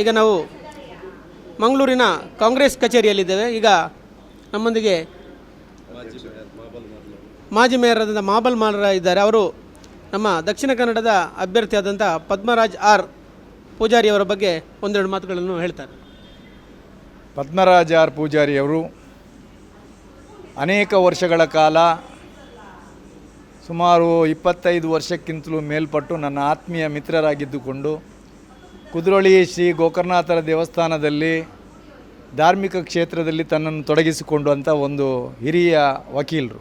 ಈಗ ನಾವು ಮಂಗಳೂರಿನ ಕಾಂಗ್ರೆಸ್ ಕಚೇರಿಯಲ್ಲಿದ್ದೇವೆ. ಈಗ ನಮ್ಮೊಂದಿಗೆ ಮಾಜಿ ಮೇಯರಾದಂಥ ಮಾಬಲ್ ಮಾಲರ ಇದ್ದಾರೆ. ಅವರು ನಮ್ಮ ದಕ್ಷಿಣ ಕನ್ನಡದ ಅಭ್ಯರ್ಥಿಯಾದಂಥ ಪದ್ಮರಾಜ್ ಆರ್ ಪೂಜಾರಿಯವರ ಬಗ್ಗೆ ಒಂದೆರಡು ಮಾತುಗಳನ್ನು ಹೇಳ್ತಾರೆ. ಪದ್ಮರಾಜ್ ಆರ್ ಪೂಜಾರಿಯವರು ಅನೇಕ ವರ್ಷಗಳ ಕಾಲ ಸುಮಾರು ಇಪ್ಪತ್ತೈದು ವರ್ಷಕ್ಕಿಂತಲೂ ಮೇಲ್ಪಟ್ಟು ನನ್ನ ಆತ್ಮೀಯ ಮಿತ್ರರಾಗಿದ್ದುಕೊಂಡು ಕುದ್ರೋಳಿ ಶ್ರೀ ಗೋಕರ್ಣಾಥರ ದೇವಸ್ಥಾನದಲ್ಲಿ ಧಾರ್ಮಿಕ ಕ್ಷೇತ್ರದಲ್ಲಿ ತನ್ನನ್ನು ತೊಡಗಿಸಿಕೊಂಡಂಥ ಒಂದು ಹಿರಿಯ ವಕೀಲರು.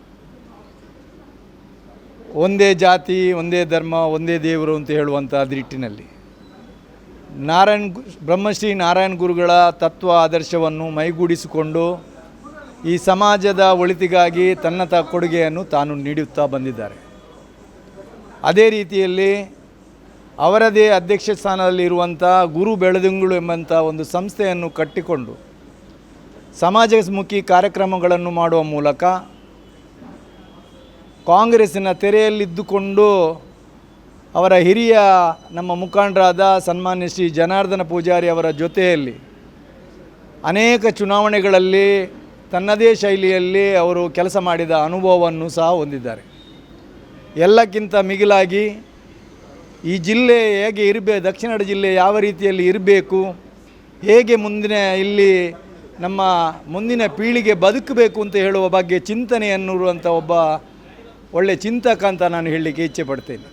ಒಂದೇ ಜಾತಿ, ಒಂದೇ ಧರ್ಮ, ಒಂದೇ ದೇವರು ಅಂತ ಹೇಳುವಂಥ ನಿಟ್ಟಿನಲ್ಲಿ ನಾರಾಯಣ್ ಬ್ರಹ್ಮಶ್ರೀ ನಾರಾಯಣ ಗುರುಗಳ ತತ್ವ ಆದರ್ಶವನ್ನು ಮೈಗೂಡಿಸಿಕೊಂಡು ಈ ಸಮಾಜದ ಒಳಿತಿಗಾಗಿ ತನ್ನ ತ ಕೊಡುಗೆಯನ್ನು ತಾನು ನೀಡುತ್ತಾ ಬಂದಿದ್ದಾರೆ. ಅದೇ ರೀತಿಯಲ್ಲಿ ಅವರದೇ ಅಧ್ಯಕ್ಷ ಸ್ಥಾನದಲ್ಲಿರುವಂಥ ಗುರು ಬೆಳದಿಂಗಳು ಎಂಬಂಥ ಒಂದು ಸಂಸ್ಥೆಯನ್ನು ಕಟ್ಟಿಕೊಂಡು ಸಮಾಜಮುಖಿ ಕಾರ್ಯಕ್ರಮಗಳನ್ನು ಮಾಡುವ ಮೂಲಕ ಕಾಂಗ್ರೆಸ್ಸಿನ ತೆರೆಯಲ್ಲಿದ್ದುಕೊಂಡು ಅವರ ಹಿರಿಯ ನಮ್ಮ ಮುಖಂಡರಾದ ಸನ್ಮಾನ್ಯ ಶ್ರೀ ಜನಾರ್ದನ ಪೂಜಾರಿ ಅವರ ಜೊತೆಯಲ್ಲಿ ಅನೇಕ ಚುನಾವಣೆಗಳಲ್ಲಿ ತನ್ನದೇ ಶೈಲಿಯಲ್ಲಿ ಅವರು ಕೆಲಸ ಮಾಡಿದ ಅನುಭವವನ್ನು ಸಹ ಹೊಂದಿದ್ದಾರೆ. ಎಲ್ಲಕ್ಕಿಂತ ಮಿಗಿಲಾಗಿ ಈ ಜಿಲ್ಲೆ ಹೇಗೆ ಇರಬೇಕು ದಕ್ಷಿಣ ಕನ್ನಡ ಜಿಲ್ಲೆ ಯಾವ ರೀತಿಯಲ್ಲಿ ಇರಬೇಕು? ಹೇಗೆ ಮುಂದಿನ ಇಲ್ಲಿ ನಮ್ಮ ಮುಂದಿನ ಪೀಳಿಗೆ ಬದುಕಬೇಕು ಅಂತ ಹೇಳುವ ಬಗ್ಗೆ ಚಿಂತನೆಯನ್ನುರುವಂಥ ಒಬ್ಬ ಒಳ್ಳೆಯ ಚಿಂತಕ ಅಂತ ನಾನು ಹೇಳಲಿಕ್ಕೆ ಇಚ್ಛೆ ಪಡ್ತೇನೆ.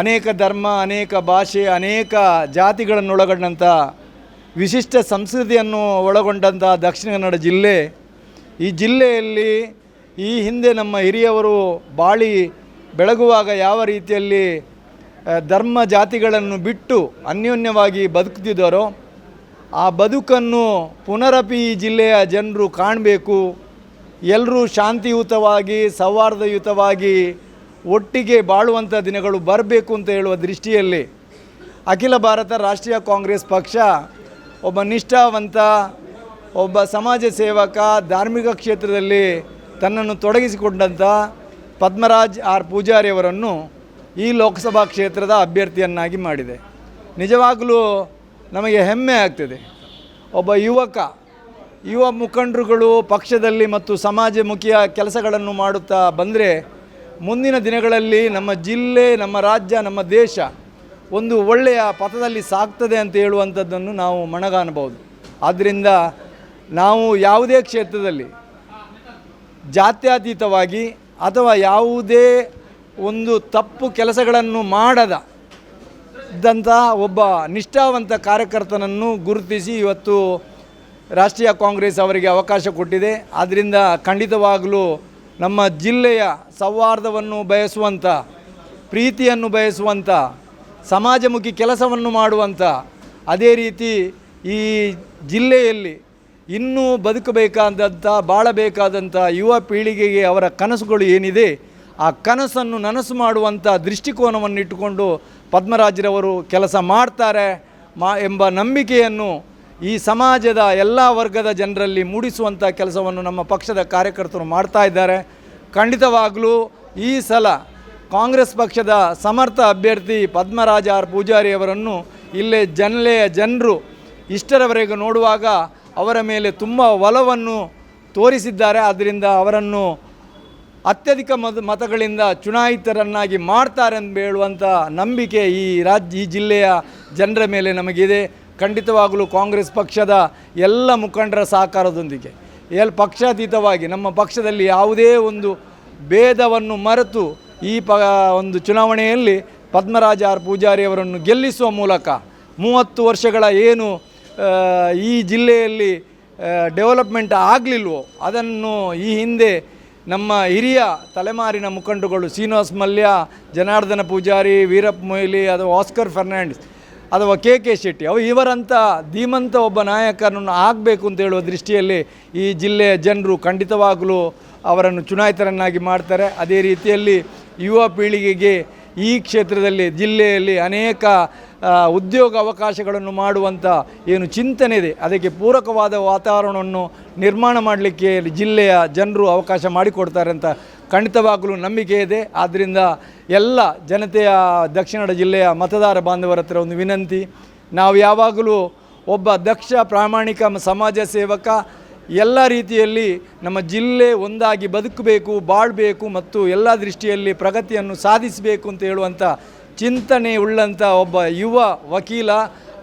ಅನೇಕ ಧರ್ಮ, ಅನೇಕ ಭಾಷೆ, ಅನೇಕ ಜಾತಿಗಳನ್ನೊಳಗೊಂಡಂಥ ವಿಶಿಷ್ಟ ಸಂಸ್ಕೃತಿಯನ್ನು ಒಳಗೊಂಡಂಥ ದಕ್ಷಿಣ ಕನ್ನಡ ಜಿಲ್ಲೆ. ಈ ಜಿಲ್ಲೆಯಲ್ಲಿ ಈ ಹಿಂದೆ ನಮ್ಮ ಹಿರಿಯವರು ಬಾಳಿ ಬೆಳಗುವಾಗ ಯಾವ ರೀತಿಯಲ್ಲಿ ಧರ್ಮ ಜಾತಿಗಳನ್ನು ಬಿಟ್ಟು ಅನ್ಯೋನ್ಯವಾಗಿ ಬದುಕ್ತಿದ್ದಾರೋ ಆ ಬದುಕನ್ನು ಪುನರಪಿ ಜಿಲ್ಲೆಯ ಜನರು ಕಾಣಬೇಕು. ಎಲ್ಲರೂ ಶಾಂತಿಯುತವಾಗಿ, ಸೌಹಾರ್ದಯುತವಾಗಿ ಒಟ್ಟಿಗೆ ಬಾಳುವಂಥ ದಿನಗಳು ಬರಬೇಕು ಅಂತ ಹೇಳುವ ದೃಷ್ಟಿಯಲ್ಲಿ ಅಖಿಲ ಭಾರತ ರಾಷ್ಟ್ರೀಯ ಕಾಂಗ್ರೆಸ್ ಪಕ್ಷ ಒಬ್ಬ ನಿಷ್ಠಾವಂತ, ಒಬ್ಬ ಸಮಾಜ ಸೇವಕ, ಧಾರ್ಮಿಕ ಕ್ಷೇತ್ರದಲ್ಲಿ ತನ್ನನ್ನು ತೊಡಗಿಸಿಕೊಂಡಂಥ ಪದ್ಮರಾಜ್ ಆರ್ ಪೂಜಾರಿಯವರನ್ನು ಈ ಲೋಕಸಭಾ ಕ್ಷೇತ್ರದ ಅಭ್ಯರ್ಥಿಯನ್ನಾಗಿ ಮಾಡಿದೆ. ನಿಜವಾಗಲೂ ನಮಗೆ ಹೆಮ್ಮೆ ಆಗ್ತದೆ. ಒಬ್ಬ ಯುವಕ, ಯುವ ಮುಖಂಡರುಗಳು ಪಕ್ಷದಲ್ಲಿ ಮತ್ತು ಸಮಾಜಮುಖಿಯ ಕೆಲಸಗಳನ್ನು ಮಾಡುತ್ತಾ ಬಂದರೆ ಮುಂದಿನ ದಿನಗಳಲ್ಲಿ ನಮ್ಮ ಜಿಲ್ಲೆ, ನಮ್ಮ ರಾಜ್ಯ, ನಮ್ಮ ದೇಶ ಒಂದು ಒಳ್ಳೆಯ ಪಥದಲ್ಲಿ ಸಾಗ್ತದೆ ಅಂತ ಹೇಳುವಂಥದ್ದನ್ನು ನಾವು ಮಣಗಾಣಬಹುದು ಆದ್ದರಿಂದ ನಾವು ಯಾವುದೇ ಕ್ಷೇತ್ರದಲ್ಲಿ ಜಾತ್ಯತೀತವಾಗಿ ಅಥವಾ ಯಾವುದೇ ಒಂದು ತಪ್ಪು ಕೆಲಸಗಳನ್ನು ಮಾಡದ. ಇದ್ದಂತಹ ಒಬ್ಬ ನಿಷ್ಠಾವಂತ ಕಾರ್ಯಕರ್ತನನ್ನು ಗುರುತಿಸಿ ಇವತ್ತು ರಾಷ್ಟ್ರೀಯ ಕಾಂಗ್ರೆಸ್ ಅವರಿಗೆ ಅವಕಾಶ ಕೊಟ್ಟಿದೆ. ಆದ್ದರಿಂದ ಖಂಡಿತವಾಗಲೂ ನಮ್ಮ ಜಿಲ್ಲೆಯ ಸೌಹಾರ್ದವನ್ನು ಬಯಸುವಂಥ, ಪ್ರೀತಿಯನ್ನು ಬಯಸುವಂಥ, ಸಮಾಜಮುಖಿ ಕೆಲಸವನ್ನು ಮಾಡುವಂಥ, ಅದೇ ರೀತಿ ಈ ಜಿಲ್ಲೆಯಲ್ಲಿ ಇನ್ನೂ ಬದುಕಬೇಕಾದಂಥ, ಬಾಳಬೇಕಾದಂಥ ಯುವ ಪೀಳಿಗೆಗೆ ಅವರ ಕನಸುಗಳು ಏನಿದೆ ಆ ಕನಸನ್ನು ನನಸು ಮಾಡುವಂಥ ದೃಷ್ಟಿಕೋನವನ್ನು ಇಟ್ಟುಕೊಂಡು ಪದ್ಮರಾಜರವರು ಕೆಲಸ ಮಾಡ್ತಾರೆ ಮಾ ಎಂಬ ನಂಬಿಕೆಯನ್ನು ಈ ಸಮಾಜದ ಎಲ್ಲ ವರ್ಗದ ಜನರಲ್ಲಿ ಮೂಡಿಸುವಂಥ ಕೆಲಸವನ್ನು ನಮ್ಮ ಪಕ್ಷದ ಕಾರ್ಯಕರ್ತರು ಮಾಡ್ತಾ ಇದ್ದಾರೆ. ಖಂಡಿತವಾಗಲೂ ಈ ಸಲ ಕಾಂಗ್ರೆಸ್ ಪಕ್ಷದ ಸಮರ್ಥ ಅಭ್ಯರ್ಥಿ ಪದ್ಮರಾಜ ಆರ್ ಪೂಜಾರಿಯವರನ್ನು ಇಲ್ಲೇ ಜನಲೆಯ ಜನರು ಇಷ್ಟರವರೆಗೆ ನೋಡುವಾಗ ಅವರ ಮೇಲೆ ತುಂಬ ಒಲವನ್ನು ತೋರಿಸಿದ್ದಾರೆ. ಆದ್ದರಿಂದ ಅವರನ್ನು ಅತ್ಯಧಿಕ ಮತ ಮತಗಳಿಂದ ಚುನಾಯಿತರನ್ನಾಗಿ ಮಾಡ್ತಾರೆ ಅಂತ ಹೇಳುವಂಥ ನಂಬಿಕೆ ಈ ರಾಜ್ಯ ಈ ಜಿಲ್ಲೆಯ ಜನರ ಮೇಲೆ ನಮಗಿದೆ. ಖಂಡಿತವಾಗಲೂ ಕಾಂಗ್ರೆಸ್ ಪಕ್ಷದ ಎಲ್ಲ ಮುಖಂಡರ ಸಹಕಾರದೊಂದಿಗೆ. ಎಲ್ ಪಕ್ಷಾತೀತವಾಗಿ ನಮ್ಮ ಪಕ್ಷದಲ್ಲಿ ಯಾವುದೇ ಒಂದು ಭೇದವನ್ನು ಮರೆತು ಈ ಪ, ಒಂದು ಚುನಾವಣೆಯಲ್ಲಿ ಪದ್ಮರಾಜ ಆರ್ ಪೂಜಾರಿ ಅವರನ್ನು ಗೆಲ್ಲಿಸುವ ಮೂಲಕ ಮೂವತ್ತು ವರ್ಷಗಳ ಏನು ಈ ಜಿಲ್ಲೆಯಲ್ಲಿ ಡೆವಲಪ್ಮೆಂಟ್ ಆಗಲಿಲ್ವೋ, ಅದನ್ನು ಈ ಹಿಂದೆ ನಮ್ಮ ಹಿರಿಯ ತಲೆಮಾರಿನ ಮುಖಂಡರುಗಳು ಶ್ರೀನಿವಾಸ್ ಮಲ್ಯ, ಜನಾರ್ದನ ಪೂಜಾರಿ, ವೀರಪ್ಪ ಮೊಯ್ಲಿ ಅಥವಾ ಆಸ್ಕರ್ ಫರ್ನಾಂಡಿಸ್, ಅಥವಾ ಕೆ ಕೆ ಶೆಟ್ಟಿ, ಅವು ಇವರಂಥ ಧೀಮಂತ ಒಬ್ಬ ನಾಯಕನನ್ನು ಆಗಬೇಕು ಅಂತ ಹೇಳುವ ದೃಷ್ಟಿಯಲ್ಲಿ ಈ ಜಿಲ್ಲೆಯ ಜನರು ಖಂಡಿತವಾಗಲೂ ಅವರನ್ನು ಚುನಾಯಿತರನ್ನಾಗಿ ಮಾಡ್ತಾರೆ. ಅದೇ ರೀತಿಯಲ್ಲಿ ಯುವ ಪೀಳಿಗೆಗೆ ಈ ಕ್ಷೇತ್ರದಲ್ಲಿ ಜಿಲ್ಲೆಯಲ್ಲಿ ಅನೇಕ ಉದ್ಯೋಗ ಅವಕಾಶಗಳನ್ನು ಮಾಡುವಂಥ ಏನು ಚಿಂತನೆ ಇದೆ. ಅದಕ್ಕೆ ಪೂರಕವಾದ ವಾತಾವರಣವನ್ನು ನಿರ್ಮಾಣ ಮಾಡಲಿಕ್ಕೆ ಜಿಲ್ಲೆಯ ಜನರು ಅವಕಾಶ ಮಾಡಿಕೊಡ್ತಾರೆ ಅಂತ ಖಂಡಿತವಾಗಲೂ ನಂಬಿಕೆ ಇದೆ. ಆದ್ದರಿಂದ ಎಲ್ಲ ಜನತೆಯ ದಕ್ಷಿಣ ಜಿಲ್ಲೆಯ ಮತದಾರ ಬಾಂಧವರ ಹತ್ರ ಒಂದು ವಿನಂತಿ. ನಾವು ಯಾವಾಗಲೂ ಒಬ್ಬ ದಕ್ಷ ಪ್ರಾಮಾಣಿಕ ಸಮಾಜ ಸೇವಕ ಎಲ್ಲ ರೀತಿಯಲ್ಲಿ ನಮ್ಮ ಜಿಲ್ಲೆ ಒಂದಾಗಿ ಬದುಕಬೇಕು, ಬಾಳಬೇಕು ಮತ್ತು ಎಲ್ಲ ದೃಷ್ಟಿಯಲ್ಲಿ ಪ್ರಗತಿಯನ್ನು ಸಾಧಿಸಬೇಕು ಅಂತ ಹೇಳುವಂಥ ಚಿಂತನೆ ಉಳ್ಳಂಥ ಒಬ್ಬ ಯುವ ವಕೀಲ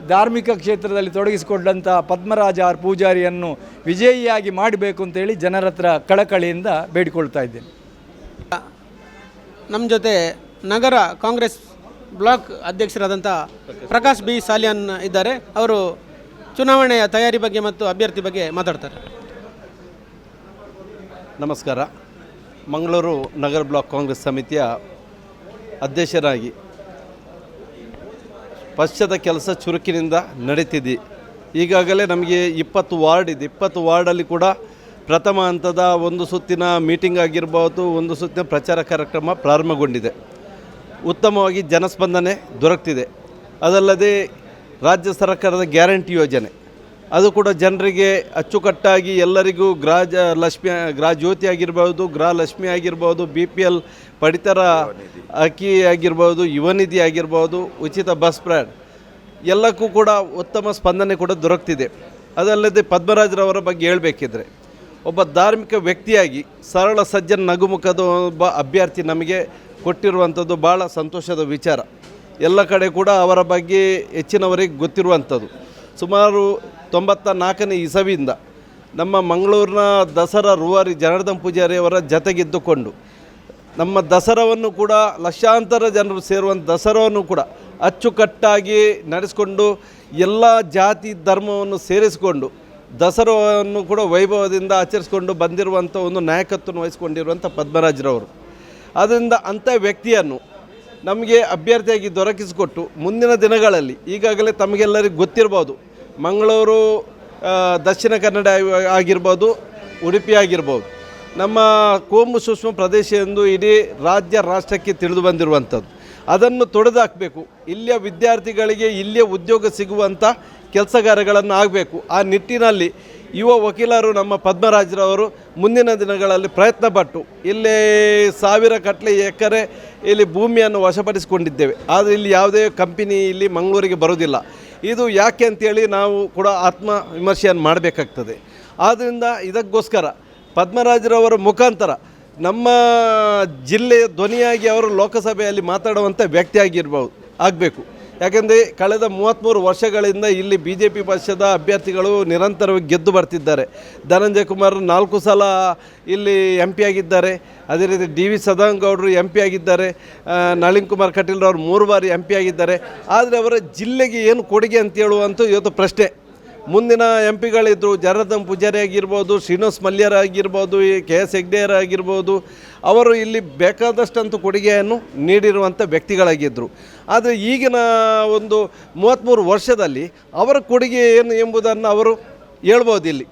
ಧಾರ್ಮಿಕ ಕ್ಷೇತ್ರದಲ್ಲಿ ತೊಡಗಿಸಿಕೊಂಡಂಥ ಪದ್ಮರಾಜ ಆರ್ ಪೂಜಾರಿಯನ್ನು ವಿಜಯಿಯಾಗಿ ಮಾಡಬೇಕು ಅಂತೇಳಿ ಜನರ ಹತ್ರ ಕಳಕಳಿಯಿಂದ ಬೇಡಿಕೊಳ್ತಾ ಇದ್ದೇನೆ. ನಮ್ಮ ಜೊತೆ ನಗರ ಕಾಂಗ್ರೆಸ್ ಬ್ಲಾಕ್ ಅಧ್ಯಕ್ಷರಾದಂಥ ಪ್ರಕಾಶ್ ಬಿ ಸಾಲಿಯನ್ ಇದ್ದಾರೆ. ಅವರು ಚುನಾವಣೆಯ ತಯಾರಿ ಬಗ್ಗೆ ಮತ್ತು ಅಭ್ಯರ್ಥಿ ಬಗ್ಗೆ ಮಾತಾಡ್ತಾರೆ. ನಮಸ್ಕಾರ. ಮಂಗಳೂರು ನಗರ ಬ್ಲಾಕ್ ಕಾಂಗ್ರೆಸ್ ಸಮಿತಿಯ ಅಧ್ಯಕ್ಷರಾಗಿ ಪಕ್ಷದ ಕೆಲಸ ಚುರುಕಿನಿಂದ ನಡೀತಿದೆ. ಈಗಾಗಲೇ ನಮಗೆ ಇಪ್ಪತ್ತು ವಾರ್ಡ್ ಇದೆ. ಇಪ್ಪತ್ತು ವಾರ್ಡಲ್ಲಿ ಕೂಡ ಪ್ರಥಮ ಹಂತದ ಒಂದು ಸುತ್ತಿನ ಮೀಟಿಂಗ್ ಆಗಿರ್ಬೋದು, ಒಂದು ಸುತ್ತಿನ ಪ್ರಚಾರ ಕಾರ್ಯಕ್ರಮ ಪ್ರಾರಂಭಗೊಂಡಿದೆ. ಉತ್ತಮವಾಗಿ ಜನಸ್ಪಂದನೆ ದೊರಕ್ತಿದೆ. ಅದಲ್ಲದೆ ರಾಜ್ಯ ಸರ್ಕಾರದ ಗ್ಯಾರಂಟಿ ಯೋಜನೆ. ಅದು ಕೂಡ ಜನರಿಗೆ ಅಚ್ಚುಕಟ್ಟಾಗಿ ಎಲ್ಲರಿಗೂ ಗ್ರಾಜ ಲಕ್ಷ್ಮಿ, ಗ್ರಾ ಜ್ಯೋತಿ ಆಗಿರ್ಬೋದು ಗೃಹ ಲಕ್ಷ್ಮಿ ಆಗಿರ್ಬೋದು ಬಿ ಪಿ ಎಲ್ ಪಡಿತರ ಅಕ್ಕಿ ಆಗಿರ್ಬೋದು, ಯುವನಿಧಿ ಆಗಿರ್ಬೋದು, ಉಚಿತ ಬಸ್ ಪ್ರಯಾಣ. ಎಲ್ಲಕ್ಕೂ ಕೂಡ ಉತ್ತಮ ಸ್ಪಂದನೆ ಕೂಡ ದೊರಕ್ತಿದೆ. ಅದಲ್ಲದೆ ಪದ್ಮರಾಜರವರ ಬಗ್ಗೆ ಹೇಳಬೇಕಿದ್ರೆ, ಒಬ್ಬ ಧಾರ್ಮಿಕ ವ್ಯಕ್ತಿಯಾಗಿ ಸರಳ ಸಜ್ಜನ ನಗುಮುಖದ ಒಬ್ಬ ಅಭ್ಯರ್ಥಿ ನಮಗೆ ಕೊಟ್ಟಿರುವಂಥದ್ದು ಭಾಳ ಸಂತೋಷದ ವಿಚಾರ. ಎಲ್ಲ ಕಡೆ ಕೂಡ ಅವರ ಬಗ್ಗೆ ಹೆಚ್ಚಿನವರಿಗೆ ಗೊತ್ತಿರುವಂಥದ್ದು. ಸುಮಾರು ತೊಂಬತ್ತ ನಾಲ್ಕನೇ ಇಸವಿಯಿಂದ ನಮ್ಮ ಮಂಗಳೂರಿನ ದಸರಾ ರೂವಾರಿ ಜನಾರ್ದನ್ ಪೂಜಾರಿಯವರ ಜತೆಗಿದ್ದುಕೊಂಡು ನಮ್ಮ ದಸರಾವನ್ನು ಕೂಡ ಲಕ್ಷಾಂತರ ಜನರು ಸೇರುವಂಥ ದಸರಾವನ್ನು ಕೂಡ ಅಚ್ಚುಕಟ್ಟಾಗಿ ನಡೆಸಿಕೊಂಡು ಎಲ್ಲ ಜಾತಿ ಧರ್ಮವನ್ನು ಸೇರಿಸಿಕೊಂಡು ದಸರಾವನ್ನು ಕೂಡ ವೈಭವದಿಂದ ಆಚರಿಸಿಕೊಂಡು ಬಂದಿರುವಂಥ ಒಂದು ನಾಯಕತ್ವವನ್ನು ವಹಿಸಿಕೊಂಡಿರುವಂಥ ಪದ್ಮರಾಜರವರು. ಆದ್ದರಿಂದ ಅಂಥ ವ್ಯಕ್ತಿಯನ್ನು ನಮಗೆ ಅಭ್ಯರ್ಥಿಯಾಗಿ ದೊರಕಿಸಿಕೊಟ್ಟು ಮುಂದಿನ ದಿನಗಳಲ್ಲಿ ಈಗಾಗಲೇ ತಮಗೆಲ್ಲರಿಗೂ ಗೊತ್ತಿರ್ಬೋದು, ಮಂಗಳೂರು ದಕ್ಷಿಣ ಕನ್ನಡ ಆಗಿ- ಆಗಿರ್ಬೋದು, ಉಡುಪಿ ಆಗಿರ್ಬೋದು. ನಮ್ಮ ಕೋಮು ಸೂಕ್ಷ್ಮ ಪ್ರದೇಶ ಎಂದು ಇಡೀ ರಾಜ್ಯ ರಾಷ್ಟ್ರಕ್ಕೆ ತಿಳಿದು ಬಂದಿರುವಂಥದ್ದು. ಅದನ್ನು ತೊಡೆದಾಕಬೇಕು. ಇಲ್ಲಿಯ ವಿದ್ಯಾರ್ಥಿಗಳಿಗೆ ಇಲ್ಲಿಯ ಉದ್ಯೋಗ ಸಿಗುವಂಥ ಕೆಲಸಗಾರಗಳನ್ನು ಆಗಬೇಕು. ಆ ನಿಟ್ಟಿನಲ್ಲಿ ಯುವ ವಕೀಲರು ನಮ್ಮ ಪದ್ಮರಾಜರವರು ಮುಂದಿನ ದಿನಗಳಲ್ಲಿ ಪ್ರಯತ್ನ ಪಟ್ಟು ಇಲ್ಲಿ ಸಾವಿರ ಕಟ್ಲೆ ಎಕರೆ ಇಲ್ಲಿ ಭೂಮಿಯನ್ನು ವಶಪಡಿಸಿಕೊಂಡಿದ್ದೇವೆ. ಆದರೆ ಇಲ್ಲಿ ಯಾವುದೇ ಕಂಪನಿ ಇಲ್ಲಿ ಮಂಗಳೂರಿಗೆ ಬರೋದಿಲ್ಲ ಇದು ಯಾಕೆ ಅಂತೇಳಿ ನಾವು ಕೂಡ ಆತ್ಮ ವಿಮರ್ಶೆಯನ್ನು ಮಾಡಬೇಕಾಗ್ತದೆ. ಆದ್ದರಿಂದ ಇದಕ್ಕೋಸ್ಕರ ಪದ್ಮರಾಜರವರ ಮುಖಾಂತರ ನಮ್ಮ ಜಿಲ್ಲೆಯ ಧ್ವನಿಯಾಗಿ ಅವರು ಲೋಕಸಭೆಯಲ್ಲಿ ಮಾತಾಡುವಂಥ ವ್ಯಕ್ತಿಯಾಗಿರ್ಬೋದು ಆಗಬೇಕು. ಯಾಕೆಂದರೆ ಕಳೆದ ಮೂವತ್ತ್ಮೂರು ವರ್ಷಗಳಿಂದ ಇಲ್ಲಿ ಬಿ ಜೆ ಪಿ ಪಕ್ಷದ ಅಭ್ಯರ್ಥಿಗಳು ನಿರಂತರವಾಗಿ ಗೆದ್ದು ಬರ್ತಿದ್ದಾರೆ. ಧನಂಜಯ ಕುಮಾರ್ ನಾಲ್ಕು ಸಲ ಇಲ್ಲಿ ಎಂ ಪಿ ಆಗಿದ್ದಾರೆ. ಅದೇ ರೀತಿ ಡಿ ವಿ ಸದಾನಗೌಡರು ಎಂ ಪಿ ಆಗಿದ್ದಾರೆ. ನಳಿನ್ ಕುಮಾರ್ ಕಟೀಲ್ ಅವರು ಮೂರು ಬಾರಿ ಎಂ ಪಿ ಆಗಿದ್ದಾರೆ. ಆದರೆ ಅವರ ಜಿಲ್ಲೆಗೆ ಏನು ಕೊಡುಗೆ ಅಂತ ಹೇಳುವಂಥ ಇವತ್ತು ಪ್ರಶ್ನೆ. ಮುಂದಿನ ಎಂ ಪಿಗಳಿದ್ದರು ಜನಾರ್ದನ್ ಪೂಜಾರಿ ಆಗಿರ್ಬೋದು ಶ್ರೀನಿವಾಸ್ ಮಲ್ಯರ್ ಆಗಿರ್ಬೋದು ಈ ಕೆ ಎಸ್ ಹೆಗ್ಡೆಯರ್ ಆಗಿರ್ಬೋದು ಅವರು ಇಲ್ಲಿ ಬೇಕಾದಷ್ಟಂತೂ ಕೊಡುಗೆಯನ್ನು ನೀಡಿರುವಂಥ ವ್ಯಕ್ತಿಗಳಾಗಿದ್ದರು ಆದರೆ ಈಗಿನ ಒಂದು ಮೂವತ್ತ್ಮೂರು ವರ್ಷದಲ್ಲಿ ಅವರ ಕೊಡುಗೆ ಏನು ಎಂಬುದನ್ನು ಅವರು ಹೇಳ್ಬೋದು ಇಲ್ಲಿ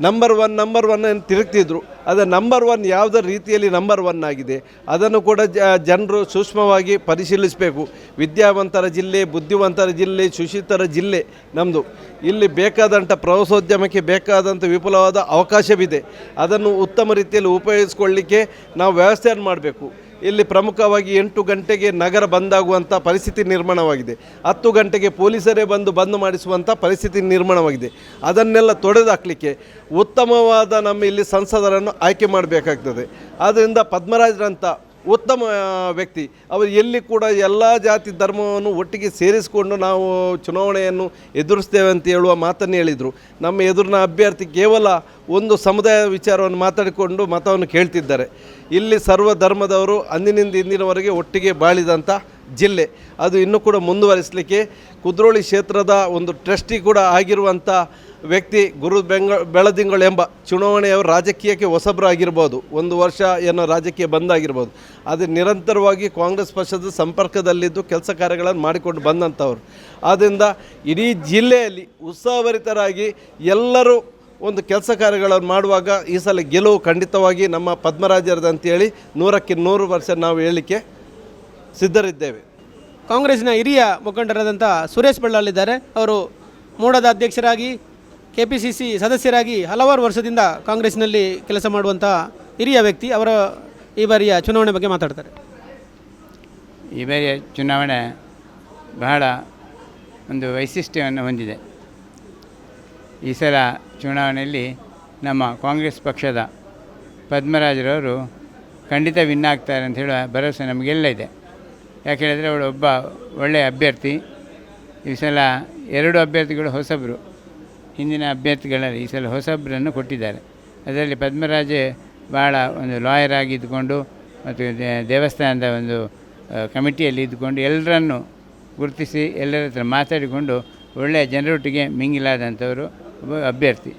ನಂಬರ್ ಒನ್ ನಂಬರ್ ಒನ್ ಅಂತ ತಿರುಗ್ತಿದ್ರು. ಅದು ನಂಬರ್ ಒನ್ ಯಾವುದೇ ರೀತಿಯಲ್ಲಿ ನಂಬರ್ ಒನ್ ಆಗಿದೆ. ಅದನ್ನು ಕೂಡ ಜನರು ಸೂಕ್ಷ್ಮವಾಗಿ ಪರಿಶೀಲಿಸಬೇಕು. ವಿದ್ಯಾವಂತರ ಜಿಲ್ಲೆ, ಬುದ್ಧಿವಂತರ ಜಿಲ್ಲೆ, ಸುಶಿತರ ಜಿಲ್ಲೆ ನಮ್ಮದು ಇಲ್ಲಿ ಬೇಕಾದಂಥ ಪ್ರವಾಸೋದ್ಯಮಕ್ಕೆ ಬೇಕಾದಂಥ ವಿಪುಲವಾದ ಅವಕಾಶವಿದೆ. ಅದನ್ನು ಉತ್ತಮ ರೀತಿಯಲ್ಲಿ ಉಪಯೋಗಿಸ್ಕೊಳ್ಳಿಕ್ಕೆ ನಾವು ವ್ಯವಸ್ಥೆಯನ್ನು ಮಾಡಬೇಕು. ಇಲ್ಲಿ ಪ್ರಮುಖವಾಗಿ ಎಂಟು ಗಂಟೆಗೆ ನಗರ ಬಂದಾಗುವಂಥ ಪರಿಸ್ಥಿತಿ ನಿರ್ಮಾಣವಾಗಿದೆ. ಹತ್ತು ಗಂಟೆಗೆ ಪೊಲೀಸರೇ ಬಂದು ಬಂದ್ ಮಾಡಿಸುವಂಥ ಪರಿಸ್ಥಿತಿ ನಿರ್ಮಾಣವಾಗಿದೆ. ಅದನ್ನೆಲ್ಲ ತೊಡೆದಾಕಲಿಕ್ಕೆ ಉತ್ತಮವಾದ ನಮ್ಮ ಇಲ್ಲಿ ಸಂಸದರನ್ನು ಆಯ್ಕೆ ಮಾಡಬೇಕಾಗ್ತದೆ. ಆದ್ದರಿಂದ ಪದ್ಮರಾಜರಂಥ ಉತ್ತಮ ವ್ಯಕ್ತಿ. ಅವರು ಎಲ್ಲಿ ಕೂಡ ಎಲ್ಲ ಜಾತಿ ಧರ್ಮವನ್ನು ಒಟ್ಟಿಗೆ ಸೇರಿಸಿಕೊಂಡು ನಾವು ಚುನಾವಣೆಯನ್ನು ಎದುರಿಸ್ತೇವೆ ಅಂತ ಹೇಳುವ ಮಾತನ್ನು ಹೇಳಿದರು. ನಮ್ಮ ಎದುರಿನ ಅಭ್ಯರ್ಥಿ ಕೇವಲ ಒಂದು ಸಮುದಾಯ ವಿಚಾರವನ್ನು ಮಾತಾಡಿಕೊಂಡು ಮತವನ್ನು ಕೇಳ್ತಿದ್ದಾರೆ. ಇಲ್ಲಿ ಸರ್ವ ಧರ್ಮದವರು ಅಂದಿನಿಂದ ಇಂದಿನವರೆಗೆ ಒಟ್ಟಿಗೆ ಬಾಳಿದಂಥ ಜಿಲ್ಲೆ. ಅದು ಇನ್ನೂ ಕೂಡ ಮುಂದುವರಿಸಲಿಕ್ಕೆ ಕುದ್ರೋಳಿ ಕ್ಷೇತ್ರದ ಒಂದು ಟ್ರಸ್ಟಿ ಕೂಡ ಆಗಿರುವಂಥ ವ್ಯಕ್ತಿ ಗುರು ಬೆಂಗ ಬೆಳದಿಂಗಳು ಎಂಬ ಚುನಾವಣೆಯವರು ರಾಜಕೀಯಕ್ಕೆ ಹೊಸಬರಾಗಿರ್ಬೋದು. ಒಂದು ವರ್ಷ ಏನೋ ರಾಜಕೀಯ ಬಂದಾಗಿರ್ಬೋದು. ಅದು ನಿರಂತರವಾಗಿ ಕಾಂಗ್ರೆಸ್ ಪಕ್ಷದ ಸಂಪರ್ಕದಲ್ಲಿದ್ದು ಕೆಲಸ ಕಾರ್ಯಗಳನ್ನು ಮಾಡಿಕೊಂಡು ಬಂದಂಥವ್ರು. ಆದ್ದರಿಂದ ಇಡೀ ಜಿಲ್ಲೆಯಲ್ಲಿ ಉತ್ಸಾಹಭರಿತರಾಗಿ ಎಲ್ಲರೂ ಒಂದು ಕೆಲಸ ಕಾರ್ಯಗಳನ್ನು ಮಾಡುವಾಗ ಈ ಸಲ ಗೆಲುವು ಖಂಡಿತವಾಗಿ ನಮ್ಮ ಪದ್ಮರಾಜರದ ಅಂತೇಳಿ ನೂರಕ್ಕೆ ನೂರು ವರ್ಷ ನಾವು ಹೇಳಲಿಕ್ಕೆ ಸಿದ್ಧರಿದ್ದೇವೆ. ಕಾಂಗ್ರೆಸ್ನ ಹಿರಿಯ ಮುಖಂಡರಾದಂಥ ಸುರೇಶ್ ಬಳ್ಳಾಲಿದ್ದಾರೆ. ಅವರು ಮೂಡದ ಅಧ್ಯಕ್ಷರಾಗಿ ಕೆ ಪಿ ಸಿ ಸಿ ಸದಸ್ಯರಾಗಿ ಹಲವಾರು ವರ್ಷದಿಂದ ಕಾಂಗ್ರೆಸ್ನಲ್ಲಿ ಕೆಲಸ ಮಾಡುವಂಥ ಹಿರಿಯ ವ್ಯಕ್ತಿ. ಅವರ ಈ ಬಾರಿಯ ಚುನಾವಣೆ ಬಗ್ಗೆ ಮಾತಾಡ್ತಾರೆ. ಈ ಬಾರಿಯ ಚುನಾವಣೆ ಬಹಳ ಒಂದು ವೈಶಿಷ್ಟ್ಯವನ್ನು ಹೊಂದಿದೆ. ಈ ಸಲ ಚುನಾವಣೆಯಲ್ಲಿ ನಮ್ಮ ಕಾಂಗ್ರೆಸ್ ಪಕ್ಷದ ಪದ್ಮರಾಜರವರು ಖಂಡಿತ ವಿನ್ ಆಗ್ತಾರೆ ಅಂತ ಹೇಳುವ ಭರವಸೆ ನಮಗೆಲ್ಲ ಇದೆ. ಯಾಕೆ ಹೇಳಿದರೆ ಅವಳು ಒಬ್ಬ ಒಳ್ಳೆಯ ಅಭ್ಯರ್ಥಿ. ಈ ಸಲ ಎರಡು ಅಭ್ಯರ್ಥಿಗಳು ಹೊಸಬರು. ಹಿಂದಿನ ಅಭ್ಯರ್ಥಿಗಳಲ್ಲಿ, ಈ ಸಲ ಹೊಸಬರನ್ನು ಕೊಟ್ಟಿದ್ದಾರೆ. ಅದರಲ್ಲಿ ಪದ್ಮರಾಜೆ ಭಾಳ ಒಂದು ಲಾಯರ್ ಆಗಿ ಇದ್ದುಕೊಂಡು ಮತ್ತು ದೇವಸ್ಥಾನದ ಒಂದು ಕಮಿಟಿಯಲ್ಲಿ ಇದ್ದುಕೊಂಡು ಎಲ್ಲರನ್ನು ಗುರುತಿಸಿ ಎಲ್ಲರ ಹತ್ರ ಮಾತಾಡಿಕೊಂಡು ಒಳ್ಳೆಯ ಜನರೊಟ್ಟಿಗೆ ಮಿಂಗಿಲಾದಂಥವರು. ಅಭ್ಯರ್ಥಿ.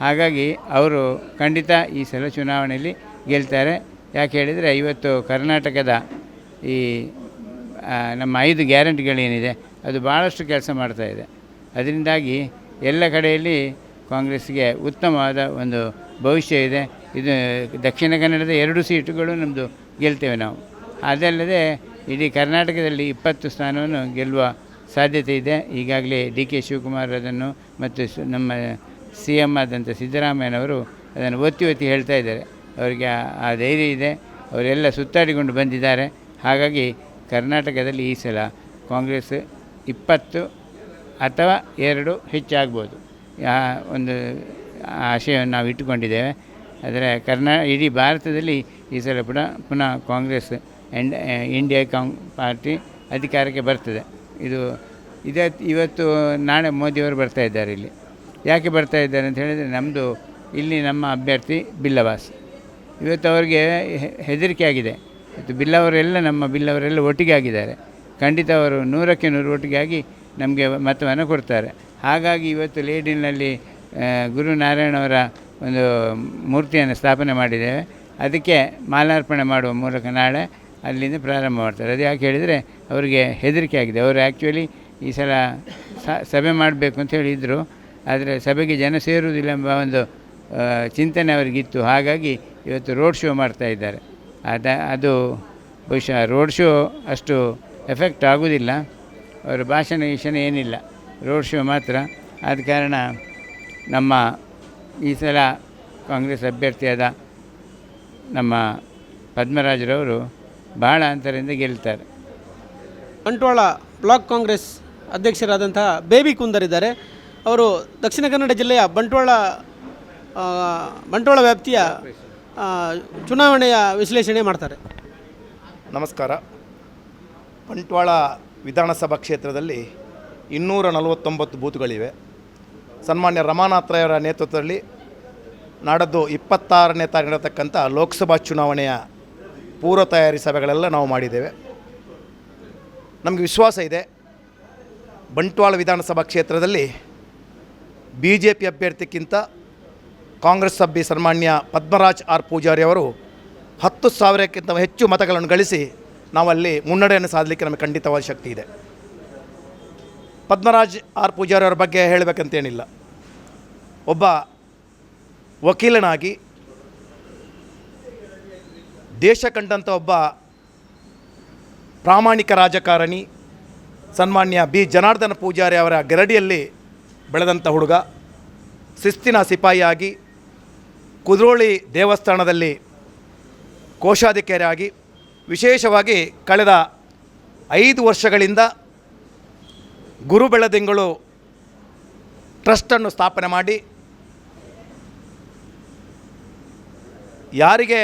ಹಾಗಾಗಿ ಅವರು ಖಂಡಿತ ಈ ಸಲ ಚುನಾವಣೆಯಲ್ಲಿ ಗೆಲ್ತಾರೆ. ಯಾಕೆ ಹೇಳಿದರೆ ಇವತ್ತು ಕರ್ನಾಟಕದ ಈ ನಮ್ಮ ಐದು ಗ್ಯಾರಂಟಿಗಳೇನಿದೆ, ಅದು ಭಾಳಷ್ಟು ಕೆಲಸ ಮಾಡ್ತಾಯಿದೆ ಅದರಿಂದಾಗಿ ಎಲ್ಲ ಕಡೆಯಲ್ಲಿ ಕಾಂಗ್ರೆಸ್ಗೆ ಉತ್ತಮವಾದ ಒಂದು ಭವಿಷ್ಯ ಇದೆ. ಇದು ದಕ್ಷಿಣ ಕನ್ನಡದ ಎರಡು ಸೀಟುಗಳು ನಮ್ಮದು ಗೆಲ್ತೇವೆ ನಾವು. ಅದಲ್ಲದೆ ಇಡೀ ಕರ್ನಾಟಕದಲ್ಲಿ ಇಪ್ಪತ್ತು ಸ್ಥಾನವನ್ನು ಗೆಲ್ಲುವ ಸಾಧ್ಯತೆ ಇದೆ. ಈಗಾಗಲೇ ಡಿ ಕೆ ಶಿವಕುಮಾರ್ ಅದನ್ನು ಮತ್ತು ನಮ್ಮ ಸಿ ಎಂ ಆದಂಥ ಸಿದ್ದರಾಮಯ್ಯನವರು ಅದನ್ನು ಒತ್ತಿ ಒತ್ತಿ ಹೇಳ್ತಾ ಇದ್ದಾರೆ. ಅವರಿಗೆ ಆ- ಧೈರ್ಯ ಇದೆ. ಅವರೆಲ್ಲ ಸುತ್ತಾಡಿಕೊಂಡು ಬಂದಿದ್ದಾರೆ. ಹಾಗಾಗಿ ಕರ್ನಾಟಕದಲ್ಲಿ ಈ ಸಲ ಕಾಂಗ್ರೆಸ್ ಇಪ್ಪತ್ತು ಅಥವಾ ಎರಡು ಹೆಚ್ಚಾಗ್ಬೋದು. ಒಂದು ಆಶಯವನ್ನು ನಾವು ಇಟ್ಟುಕೊಂಡಿದ್ದೇವೆ. ಆದರೆ ಕರ್ನಾ, ಇಡೀ ಭಾರತದಲ್ಲಿ ಈ ಸಲ ಪುನಃ ಪುನಃ ಕಾಂಗ್ರೆಸ್ ಎಂಡ್ ಇಂಡಿಯಾ ಕಾಂಗ್ ಪಾರ್ಟಿ ಅಧಿಕಾರಕ್ಕೆ ಬರ್ತದೆ. ಇದು ಇದೇ. ಇವತ್ತು ನಾಳೆ ಮೋದಿಯವರು ಬರ್ತಾ ಇದ್ದಾರೆ ಇಲ್ಲಿ. ಯಾಕೆ ಬರ್ತಾ ಇದ್ದಾರೆ ಅಂತ ಹೇಳಿದರೆ ನಮ್ಮದು ಇಲ್ಲಿ ನಮ್ಮ ಅಭ್ಯರ್ಥಿ ಬಿಲ್ಲವಾಸ್. ಇವತ್ತು ಅವರಿಗೆ ಹೆದರಿಕೆ ಆಗಿದೆ. ಇವತ್ತು ಬಿಲ್ಲವರೆಲ್ಲ ನಮ್ಮ ಬಿಲ್ಲವರೆಲ್ಲ ಒಟ್ಟಿಗೆ ಆಗಿದ್ದಾರೆ. ಖಂಡಿತ ಅವರು ನೂರಕ್ಕೆ ನೂರು ಒಟ್ಟಿಗೆ ಆಗಿ ನಮಗೆ ಮತವನ್ನು ಕೊಡ್ತಾರೆ. ಹಾಗಾಗಿ ಇವತ್ತು ಲೇಡಿನಲ್ಲಿ ಗುರುನಾರಾಯಣವರ ಒಂದು ಮೂರ್ತಿಯನ್ನು ಸ್ಥಾಪನೆ ಮಾಡಿದ್ದೇವೆ. ಅದಕ್ಕೆ ಮಾಲಾರ್ಪಣೆ ಮಾಡುವ ಮೂಲಕ ನಾಳೆ ಅಲ್ಲಿಂದ ಪ್ರಾರಂಭ ಮಾಡ್ತಾರೆ. ಅದು ಯಾಕೆ ಹೇಳಿದರೆ ಅವರಿಗೆ ಹೆದರಿಕೆ ಆಗಿದೆ. ಅವರು ಆ್ಯಕ್ಚುಲಿ ಈ ಸಲ ಸಭೆ ಮಾಡಬೇಕು ಅಂತ ಹೇಳಿದರು ಆದರೆ ಸಭೆಗೆ ಜನ ಸೇರುವುದಿಲ್ಲ ಎಂಬ ಒಂದು ಚಿಂತನೆ ಅವರಿಗಿತ್ತು. ಹಾಗಾಗಿ ಇವತ್ತು ರೋಡ್ ಶೋ ಮಾಡ್ತಾ ಇದ್ದಾರೆ. ಅದ ಅದು ಬಹುಶಃ ರೋಡ್ ಶೋ ಅಷ್ಟು ಎಫೆಕ್ಟ್ ಆಗೋದಿಲ್ಲ. ಅವರ ಭಾಷಣ ಗೀಷಣ ಏನಿಲ್ಲ. ರೋಡ್ ಶೋ ಮಾತ್ರ. ಆದ ಕಾರಣ ನಮ್ಮ ಈ ಸಲ ಕಾಂಗ್ರೆಸ್ ಅಭ್ಯರ್ಥಿಯಾದ ನಮ್ಮ ಪದ್ಮರಾಜರವರು ಬಹಳ ಅಂತರಿಂದ ಗೆಲ್ತಾರೆ. ಬಂಟ್ವಾಳ ಬ್ಲಾಕ್ ಕಾಂಗ್ರೆಸ್ ಅಧ್ಯಕ್ಷರಾದಂತಹ ಬೇಬಿ ಕುಂದರ್ ಇದ್ದಾರೆ. ಅವರು ದಕ್ಷಿಣ ಕನ್ನಡ ಜಿಲ್ಲೆಯ ಬಂಟ್ವಾಳ ಬಂಟ್ವಾಳ ವ್ಯಾಪ್ತಿಯ ಚುನಾವಣೆಯ ವಿಶ್ಲೇಷಣೆ ಮಾಡ್ತಾರೆ. ನಮಸ್ಕಾರ. ಬಂಟ್ವಾಳ ವಿಧಾನಸಭಾ ಕ್ಷೇತ್ರದಲ್ಲಿ ಇನ್ನೂರ ನಲವತ್ತೊಂಬತ್ತು ಬೂತ್ಗಳಿವೆ. ಸನ್ಮಾನ್ಯ ರಮಾನಾಥ್ರಯವರ ನೇತೃತ್ವದಲ್ಲಿ ನಾಡದ್ದು ಇಪ್ಪತ್ತಾರನೇ ತಾರೀಕು ನಡೆತಕ್ಕಂಥ ಲೋಕಸಭಾ ಚುನಾವಣೆಯ ಪೂರ್ವ ತಯಾರಿ ಸಭೆಗಳೆಲ್ಲ ನಾವು ಮಾಡಿದ್ದೇವೆ. ನಮಗೆ ವಿಶ್ವಾಸ ಇದೆ. ಬಂಟ್ವಾಳ ವಿಧಾನಸಭಾ ಕ್ಷೇತ್ರದಲ್ಲಿ ಬಿ ಜೆ ಪಿ ಅಭ್ಯರ್ಥಿಗಿಂತ ಕಾಂಗ್ರೆಸ್ ಸಭ್ಯ ಸನ್ಮಾನ್ಯ ಪದ್ಮರಾಜ್ ಆರ್ ಪೂಜಾರಿ ಅವರು ಹತ್ತು ಸಾವಿರಕ್ಕಿಂತ ಹೆಚ್ಚು ಮತಗಳನ್ನು ಗಳಿಸಿ ನಾವಲ್ಲಿ ಮುನ್ನಡೆಯನ್ನು ಸಾಧಲಿಕ್ಕೆ ನಮಗೆ ಖಂಡಿತವಾದ ಶಕ್ತಿ ಇದೆ. ಪದ್ಮರಾಜ್ ಆರ್ ಪೂಜಾರಿ ಅವರ ಬಗ್ಗೆ ಹೇಳಬೇಕಂತೇನಿಲ್ಲ. ಒಬ್ಬ ವಕೀಲನಾಗಿ ದೇಶ ಕಂಡಂಥ ಒಬ್ಬ ಪ್ರಾಮಾಣಿಕ ರಾಜಕಾರಣಿ ಸನ್ಮಾನ್ಯ ಬಿ. ಜನಾರ್ದನ ಪೂಜಾರಿ ಅವರ ಗರಡಿಯಲ್ಲಿ ಬೆಳೆದಂಥ ಹುಡುಗ, ಶಿಸ್ತಿನ ಸಿಪಾಯಿಯಾಗಿ ಕುದ್ರೋಳಿ ದೇವಸ್ಥಾನದಲ್ಲಿ ಕೋಶಾಧಿಕಾರಿಯಾಗಿ ವಿಶೇಷವಾಗಿ ಕಳೆದ ಐದು ವರ್ಷಗಳಿಂದ ಗುರು ಬೆಳದಿಂಗಳು ಟ್ರಸ್ಟನ್ನು ಸ್ಥಾಪನೆ ಮಾಡಿ, ಯಾರಿಗೆ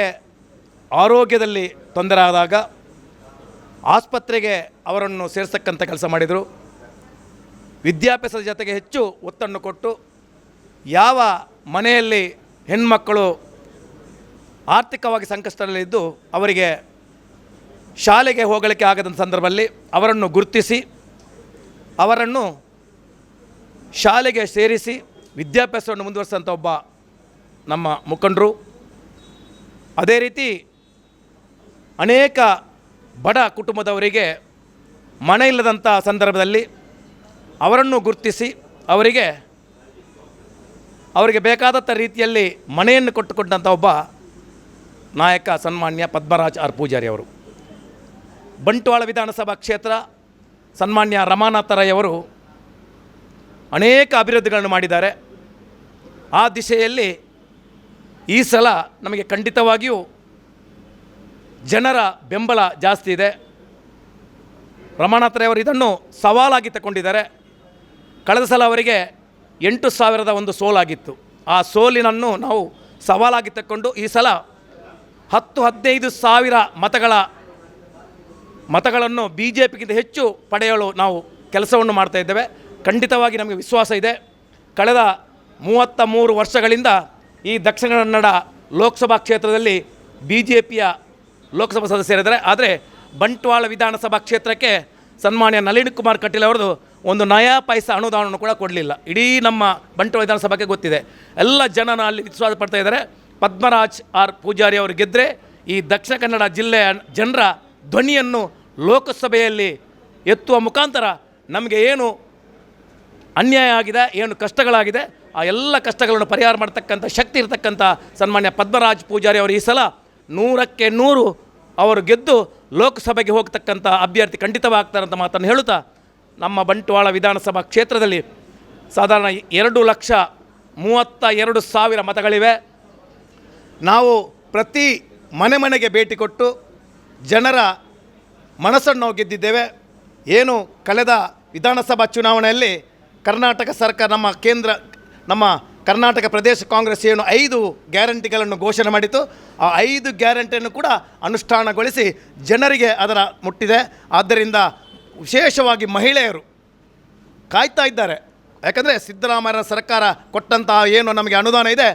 ಆರೋಗ್ಯದಲ್ಲಿ ತೊಂದರೆ ಆದಾಗ ಆಸ್ಪತ್ರೆಗೆ ಅವರನ್ನು ಸೇರಿಸಕ್ಕಂಥ ಕೆಲಸ ಮಾಡಿದರು. ವಿದ್ಯಾಭ್ಯಾಸದ ಜೊತೆಗೆ ಹೆಚ್ಚು ಒತ್ತನ್ನು ಕೊಟ್ಟು ಯಾವ ಮನೆಯಲ್ಲಿ ಹೆಣ್ಮಕ್ಕಳು ಆರ್ಥಿಕವಾಗಿ ಸಂಕಷ್ಟದಲ್ಲಿದ್ದು ಅವರಿಗೆ ಶಾಲೆಗೆ ಹೋಗಲಿಕ್ಕೆ ಆಗದಂಥ ಸಂದರ್ಭದಲ್ಲಿ ಅವರನ್ನು ಗುರುತಿಸಿ, ಅವರನ್ನು ಶಾಲೆಗೆ ಸೇರಿಸಿ ವಿದ್ಯಾಭ್ಯಾಸವನ್ನು ಮುಂದುವರಿಸಿದಂಥ ಒಬ್ಬ ನಮ್ಮ ಮುಖಂಡರು. ಅದೇ ರೀತಿ ಅನೇಕ ಬಡ ಕುಟುಂಬದವರಿಗೆ ಮನೆ ಇಲ್ಲದಂಥ ಸಂದರ್ಭದಲ್ಲಿ ಅವರನ್ನು ಗುರುತಿಸಿ ಅವರಿಗೆ ಅವರಿಗೆ ಬೇಕಾದಂಥ ರೀತಿಯಲ್ಲಿ ಮನೆಯನ್ನು ಕೊಟ್ಟುಕೊಂಡಂಥ ಒಬ್ಬ ನಾಯಕ ಸನ್ಮಾನ್ಯ ಪದ್ಮರಾಜ್ ಆರ್ ಪೂಜಾರಿ ಅವರು. ಬಂಟ್ವಾಳ ವಿಧಾನಸಭಾ ಕ್ಷೇತ್ರ ಸನ್ಮಾನ್ಯ ರಮಾನಾಥ ರೈ ಅವರು ಅನೇಕ ಅಭಿವೃದ್ಧಿಗಳನ್ನು ಮಾಡಿದ್ದಾರೆ. ಆ ದಿಶೆಯಲ್ಲಿ ಈ ಸಲ ನಮಗೆ ಖಂಡಿತವಾಗಿಯೂ ಜನರ ಬೆಂಬಲ ಜಾಸ್ತಿ ಇದೆ. ರಮಾನಾಥರೆಯವರು ಇದನ್ನು ಸವಾಲಾಗಿ ತಗೊಂಡಿದ್ದಾರೆ. ಕಳೆದ ಸಲ ಅವರಿಗೆ ಎಂಟು ಸಾವಿರದ ಒಂದು ಸೋಲಾಗಿತ್ತು. ಆ ಸೋಲಿನನ್ನು ನಾವು ಸವಾಲಾಗಿ ತಕ್ಕೊಂಡು ಈ ಸಲ ಹತ್ತು ಹದಿನೈದು ಸಾವಿರ ಮತಗಳ ಮತಗಳನ್ನು ಬಿ ಜೆ ಪಿಗಿಂತ ಹೆಚ್ಚು ಪಡೆಯಲು ನಾವು ಕೆಲಸವನ್ನು ಮಾಡ್ತಾ ಇದ್ದೇವೆ. ಖಂಡಿತವಾಗಿ ನಮಗೆ ವಿಶ್ವಾಸ ಇದೆ. ಕಳೆದ ಮೂವತ್ತ ಮೂರು ವರ್ಷಗಳಿಂದ ಈ ದಕ್ಷಿಣ ಕನ್ನಡ ಲೋಕಸಭಾ ಕ್ಷೇತ್ರದಲ್ಲಿ ಬಿ ಜೆ ಪಿಯ ಲೋಕಸಭಾ ಸದಸ್ಯರಿದ್ದಾರೆ ಆದರೆ ಬಂಟ್ವಾಳ ವಿಧಾನಸಭಾ ಕ್ಷೇತ್ರಕ್ಕೆ ಸನ್ಮಾನ್ಯ ನಳಿನ್ ಕುಮಾರ್ ಕಟೀಲ್ ಅವರದು ಒಂದು ನಯಾ ಪೈಸ ಅನುದಾನವನ್ನು ಕೂಡ ಕೊಡಲಿಲ್ಲ. ಇಡೀ ನಮ್ಮ ಬಂಟ್ವಾಳ ವಿಧಾನಸಭೆಗೆ ಗೊತ್ತಿದೆ. ಎಲ್ಲ ಜನನ ಅಲ್ಲಿ ವಿಶ್ವಾಸ ಪಡ್ತಾ ಇದ್ದಾರೆ. ಪದ್ಮರಾಜ್ ಆರ್ ಪೂಜಾರಿ ಅವರು ಗೆದ್ದರೆ ಈ ದಕ್ಷಿಣ ಕನ್ನಡ ಜಿಲ್ಲೆಯ ಜನರ ಧ್ವನಿಯನ್ನು ಲೋಕಸಭೆಯಲ್ಲಿ ಎತ್ತುವ ಮುಖಾಂತರ ನಮಗೆ ಏನು ಅನ್ಯಾಯ ಆಗಿದೆ, ಏನು ಕಷ್ಟಗಳಾಗಿದೆ, ಆ ಎಲ್ಲ ಕಷ್ಟಗಳನ್ನು ಪರಿಹಾರ ಮಾಡ್ತಕ್ಕಂಥ ಶಕ್ತಿ ಇರತಕ್ಕಂಥ ಸನ್ಮಾನ್ಯ ಪದ್ಮರಾಜ್ ಪೂಜಾರಿ ಅವರು ಈ ಸಲ ನೂರಕ್ಕೆ ನೂರು ಅವರು ಗೆದ್ದು ಲೋಕಸಭೆಗೆ ಹೋಗ್ತಕ್ಕಂಥ ಅಭ್ಯರ್ಥಿ ಖಂಡಿತವಾಗ್ತಾರೆ ಅಂತ ಮಾತನ್ನು ಹೇಳುತ್ತಾ, ನಮ್ಮ ಬಂಟ್ವಾಳ ವಿಧಾನಸಭಾ ಕ್ಷೇತ್ರದಲ್ಲಿ ಸಾಧಾರಣ ಎರಡು ಲಕ್ಷ ಮೂವತ್ತ ಎರಡು ಸಾವಿರ ಮತಗಳಿವೆ. ನಾವು ಪ್ರತಿ ಮನೆ ಮನೆಗೆ ಭೇಟಿ ಕೊಟ್ಟು ಜನರ ಮನಸ್ಸನ್ನು ನಾವು ಗೆದ್ದಿದ್ದೇವೆ. ಏನು ಕಳೆದ ವಿಧಾನಸಭಾ ಚುನಾವಣೆಯಲ್ಲಿ ಕರ್ನಾಟಕ ಸರ್ಕಾರ ನಮ್ಮ ಕೇಂದ್ರ, ನಮ್ಮ ಕರ್ನಾಟಕ ಪ್ರದೇಶ ಕಾಂಗ್ರೆಸ್ ಏನು ಐದು ಗ್ಯಾರಂಟಿಗಳನ್ನು ಘೋಷಣೆ ಮಾಡಿತು ಆ ಐದು ಗ್ಯಾರಂಟಿಯನ್ನು ಕೂಡ ಅನುಷ್ಠಾನಗೊಳಿಸಿ ಜನರಿಗೆ ಅದರ ಮುಟ್ಟಿದೆ. ಆದ್ದರಿಂದ ವಿಶೇಷವಾಗಿ ಮಹಿಳೆಯರು ಕಾಯ್ತಾ ಇದ್ದಾರೆ. ಯಾಕಂದರೆ ಸಿದ್ದರಾಮಯ್ಯರ ಸರ್ಕಾರ ಕೊಟ್ಟಂತಹ ಏನು ನಮಗೆ ಅನುದಾನ ಇದೆ,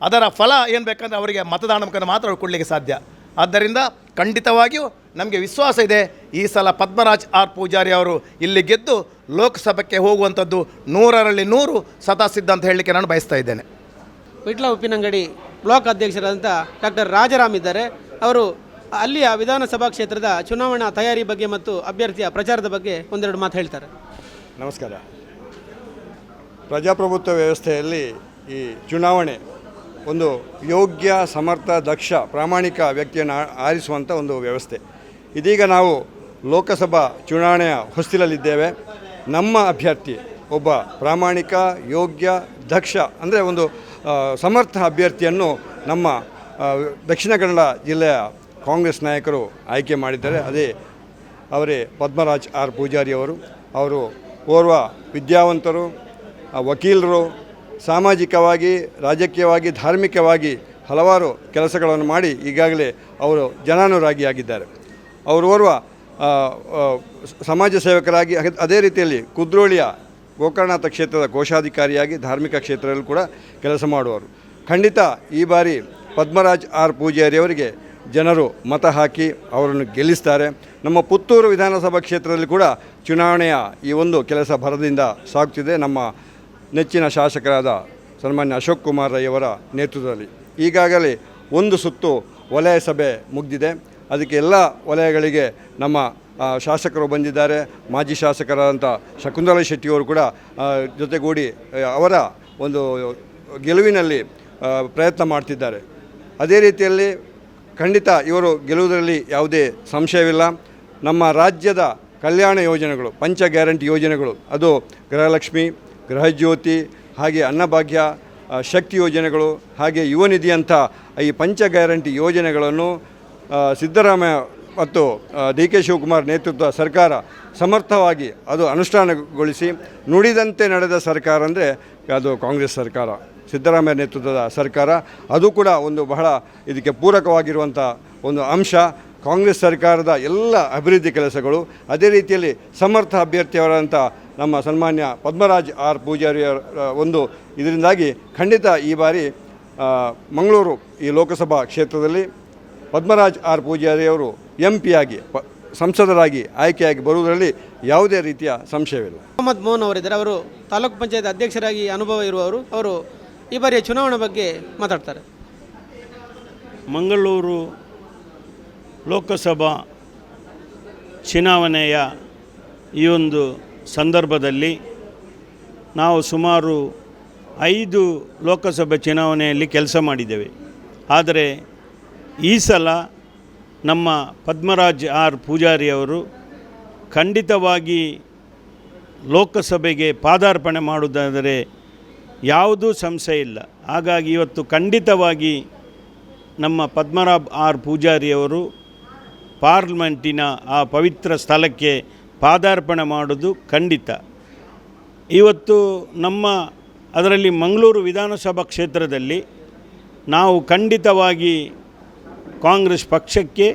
ಅದರ ಫಲ ಏನು ಬೇಕಂದರೆ ಅವರಿಗೆ ಮತದಾನ ಮುಖಾಂತರ ಮಾತ್ರ ಕೊಡಲಿಕ್ಕೆ ಸಾಧ್ಯ. ಆದ್ದರಿಂದ ಖಂಡಿತವಾಗಿಯೂ ನಮಗೆ ವಿಶ್ವಾಸ ಇದೆ ಈ ಸಲ ಪದ್ಮರಾಜ್ ಆರ್ ಪೂಜಾರಿ ಅವರು ಇಲ್ಲಿ ಗೆದ್ದು ಲೋಕಸಭೆಗೆ ಹೋಗುವಂಥದ್ದು ನೂರರಲ್ಲಿ ನೂರು ಸತಾಸಿದ್ಧ ಅಂತ ಹೇಳಲಿಕ್ಕೆ ನಾನು ಬಯಸ್ತಾ ಇದ್ದೇನೆ. ವಿಟ್ಲ ಉಪ್ಪಿನಂಗಡಿ ಬ್ಲಾಕ್ ಅಧ್ಯಕ್ಷರಾದಂಥ ಡಾಕ್ಟರ್ ರಾಜಾರಾಮ್ ಇದ್ದಾರೆ. ಅವರು ಅಲ್ಲಿಯ ವಿಧಾನಸಭಾ ಕ್ಷೇತ್ರದ ಚುನಾವಣಾ ತಯಾರಿ ಬಗ್ಗೆ ಮತ್ತು ಅಭ್ಯರ್ಥಿಯ ಪ್ರಚಾರದ ಬಗ್ಗೆ ಒಂದೆರಡು ಮಾತು ಹೇಳ್ತಾರೆ. ನಮಸ್ಕಾರ. ಪ್ರಜಾಪ್ರಭುತ್ವ ವ್ಯವಸ್ಥೆಯಲ್ಲಿ ಈ ಚುನಾವಣೆ ಒಂದು ಯೋಗ್ಯ ಸಮರ್ಥ ದಕ್ಷ ಪ್ರಾಮಾಣಿಕ ವ್ಯಕ್ತಿಯನ್ನು ಆರಿಸುವಂಥ ಒಂದು ವ್ಯವಸ್ಥೆ. ಇದೀಗ ನಾವು ಲೋಕಸಭಾ ಚುನಾವಣೆಯ ಹೊಸ್ತಿಲಲ್ಲಿದ್ದೇವೆ. ನಮ್ಮ ಅಭ್ಯರ್ಥಿ ಒಬ್ಬ ಪ್ರಾಮಾಣಿಕ, ಯೋಗ್ಯ, ದಕ್ಷ ಅಂದರೆ ಒಂದು ಸಮರ್ಥ ಅಭ್ಯರ್ಥಿಯನ್ನು ನಮ್ಮ ದಕ್ಷಿಣ ಕನ್ನಡ ಜಿಲ್ಲೆಯ ಕಾಂಗ್ರೆಸ್ ನಾಯಕರು ಆಯ್ಕೆ ಮಾಡಿದ್ದಾರೆ. ಅದೇ ಅವರೇ ಪದ್ಮರಾಜ್ ಆರ್ ಪೂಜಾರಿ ಅವರು. ಅವರು ಓರ್ವ ವಿದ್ಯಾವಂತರು ವಕೀಲರು, ಸಾಮಾಜಿಕವಾಗಿ, ರಾಜಕೀಯವಾಗಿ, ಧಾರ್ಮಿಕವಾಗಿ ಹಲವಾರು ಕೆಲಸಗಳನ್ನು ಮಾಡಿ ಈಗಾಗಲೇ ಅವರು ಜನಾನುರಾಗಿಯಾಗಿದ್ದಾರೆ. ಅವರು ಓರ್ವ ಸಮಾಜ ಸೇವಕರಾಗಿ, ಅದೇ- ರೀತಿಯಲ್ಲಿ ಕುದ್ರೋಳಿಯ ಗೋಕರ್ಣನಾಥ ಕ್ಷೇತ್ರದ ಕೋಶಾಧಿಕಾರಿಯಾಗಿ ಧಾರ್ಮಿಕ ಕ್ಷೇತ್ರದಲ್ಲಿ ಕೂಡ ಕೆಲಸ ಮಾಡುವರು ಖಂಡಿತ ಈ ಬಾರಿ ಪದ್ಮರಾಜ್ ಆರ್ ಪೂಜಾರಿಯವರಿಗೆ ಜನರು ಮತ ಹಾಕಿ ಅವರನ್ನು ಗೆಲ್ಲಿಸ್ತಾರೆ. ನಮ್ಮ ಪುತ್ತೂರು ವಿಧಾನಸಭಾ ಕ್ಷೇತ್ರದಲ್ಲಿ ಕೂಡ ಚುನಾವಣೆಯ ಈ ಒಂದು ಕೆಲಸ ಭರದಿಂದ ಸಾಗುತ್ತಿದೆ. ನಮ್ಮ ನೆಚ್ಚಿನ ಶಾಸಕರಾದ ಸನ್ಮಾನ್ಯ ಅಶೋಕ್ ಕುಮಾರ್ ರೈ ಅವರ ನೇತೃತ್ವದಲ್ಲಿ ಈಗಾಗಲೇ ಒಂದು ಸುತ್ತು ವಲಯ ಸಭೆ ಮುಗಿದಿದೆ. ಅದಕ್ಕೆ ಎಲ್ಲ ವಲಯಗಳಿಗೆ ನಮ್ಮ ಶಾಸಕರು ಬಂದಿದ್ದಾರೆ. ಮಾಜಿ ಶಾಸಕರಾದಂಥ ಶಕುಂತಲಾ ಶೆಟ್ಟಿಯವರು ಕೂಡ ಜೊತೆಗೂಡಿ ಅವರ ಒಂದು ಗೆಲುವಿನಲ್ಲಿ ಪ್ರಯತ್ನ ಮಾಡ್ತಿದ್ದಾರೆ. ಅದೇ ರೀತಿಯಲ್ಲಿ ಖಂಡಿತ ಇವರು ಗೆಲ್ಲುವುದರಲ್ಲಿ ಯಾವುದೇ ಸಂಶಯವಿಲ್ಲ. ನಮ್ಮ ರಾಜ್ಯದ ಕಲ್ಯಾಣ ಯೋಜನೆಗಳು, ಪಂಚ ಗ್ಯಾರಂಟಿ ಯೋಜನೆಗಳು, ಅದು ಗೃಹಲಕ್ಷ್ಮಿ, ಗೃಹಜ್ಯೋತಿ, ಹಾಗೆ ಅನ್ನಭಾಗ್ಯ ಶಕ್ತಿ ಯೋಜನೆಗಳು, ಹಾಗೆ ಯುವ ನಿಧಿಯಂಥ ಈ ಪಂಚ ಗ್ಯಾರಂಟಿ ಯೋಜನೆಗಳನ್ನು ಸಿದ್ದರಾಮಯ್ಯ ಮತ್ತು ಡಿ ಕೆ ಶಿವಕುಮಾರ್ ನೇತೃತ್ವ ಸರ್ಕಾರ ಸಮರ್ಥವಾಗಿ ಅದು ಅನುಷ್ಠಾನಗೊಳಿಸಿ ನುಡಿದಂತೆ ನಡೆದ ಸರ್ಕಾರ ಅಂದರೆ ಅದು ಕಾಂಗ್ರೆಸ್ ಸರ್ಕಾರ, ಸಿದ್ದರಾಮಯ್ಯ ನೇತೃತ್ವದ ಸರ್ಕಾರ. ಅದು ಕೂಡ ಒಂದು ಬಹಳ ಇದಕ್ಕೆ ಪೂರಕವಾಗಿರುವಂಥ ಒಂದು ಅಂಶ. ಕಾಂಗ್ರೆಸ್ ಸರ್ಕಾರದ ಎಲ್ಲ ಅಭಿವೃದ್ಧಿ ಕೆಲಸಗಳು, ಅದೇ ರೀತಿಯಲ್ಲಿ ಸಮರ್ಥ ಅಭ್ಯರ್ಥಿಯವರಂಥ ನಮ್ಮ ಸನ್ಮಾನ್ಯ ಪದ್ಮರಾಜ್ ಆರ್ ಪೂಜಾರಿಯವರ ಒಂದು ಇದರಿಂದಾಗಿ ಖಂಡಿತ ಈ ಬಾರಿ ಮಂಗಳೂರು ಈ ಲೋಕಸಭಾ ಕ್ಷೇತ್ರದಲ್ಲಿ ಪದ್ಮರಾಜ್ ಆರ್ ಪೂಜಾರಿಯವರು ಎಂ ಪಿಯಾಗಿ ಪ ಸಂಸದರಾಗಿ ಆಯ್ಕೆಯಾಗಿ ಬರುವುದರಲ್ಲಿ ಯಾವುದೇ ರೀತಿಯ ಸಂಶಯವಿಲ್ಲ. ಮೊಹಮ್ಮದ್ ಮೋಹನ್ ಅವರಿದ್ದಾರೆ. ಅವರು ತಾಲೂಕು ಪಂಚಾಯತ್ ಅಧ್ಯಕ್ಷರಾಗಿ ಅನುಭವ ಇರುವವರು ಅವರು ಈ ಬಾರಿಯ ಚುನಾವಣೆ ಬಗ್ಗೆ ಮಾತಾಡ್ತಾರೆ. ಮಂಗಳೂರು ಲೋಕಸಭಾ ಚುನಾವಣೆಯ ಈ ಒಂದು ಸಂದರ್ಭದಲ್ಲಿ ನಾವು ಸುಮಾರು ಐದು ಲೋಕಸಭೆ ಚುನಾವಣೆಯಲ್ಲಿ ಕೆಲಸ ಮಾಡಿದ್ದೇವೆ. ಆದರೆ ಈ ಸಲ ನಮ್ಮ ಪದ್ಮರಾಜ್ ಆರ್ ಪೂಜಾರಿಯವರು ಖಂಡಿತವಾಗಿ ಲೋಕಸಭೆಗೆ ಪಾದಾರ್ಪಣೆ ಮಾಡುವುದಾದರೆ ಯಾವುದೂ ಸಂಶಯ ಇಲ್ಲ. ಹಾಗಾಗಿ ಇವತ್ತು ಖಂಡಿತವಾಗಿ ನಮ್ಮ ಪದ್ಮರಾಬ್ ಆರ್ ಪೂಜಾರಿಯವರು ಪಾರ್ಲಿಮೆಂಟಿನ ಆ ಪವಿತ್ರ ಸ್ಥಳಕ್ಕೆ ಪಾದಾರ್ಪಣೆ ಮಾಡೋದು ಖಂಡಿತ. ಇವತ್ತು ನಮ್ಮ ಅದರಲ್ಲಿ ಮಂಗಳೂರು ವಿಧಾನಸಭಾ ಕ್ಷೇತ್ರದಲ್ಲಿ ನಾವು ಖಂಡಿತವಾಗಿ ಕಾಂಗ್ರೆಸ್ ಪಕ್ಷಕ್ಕೆ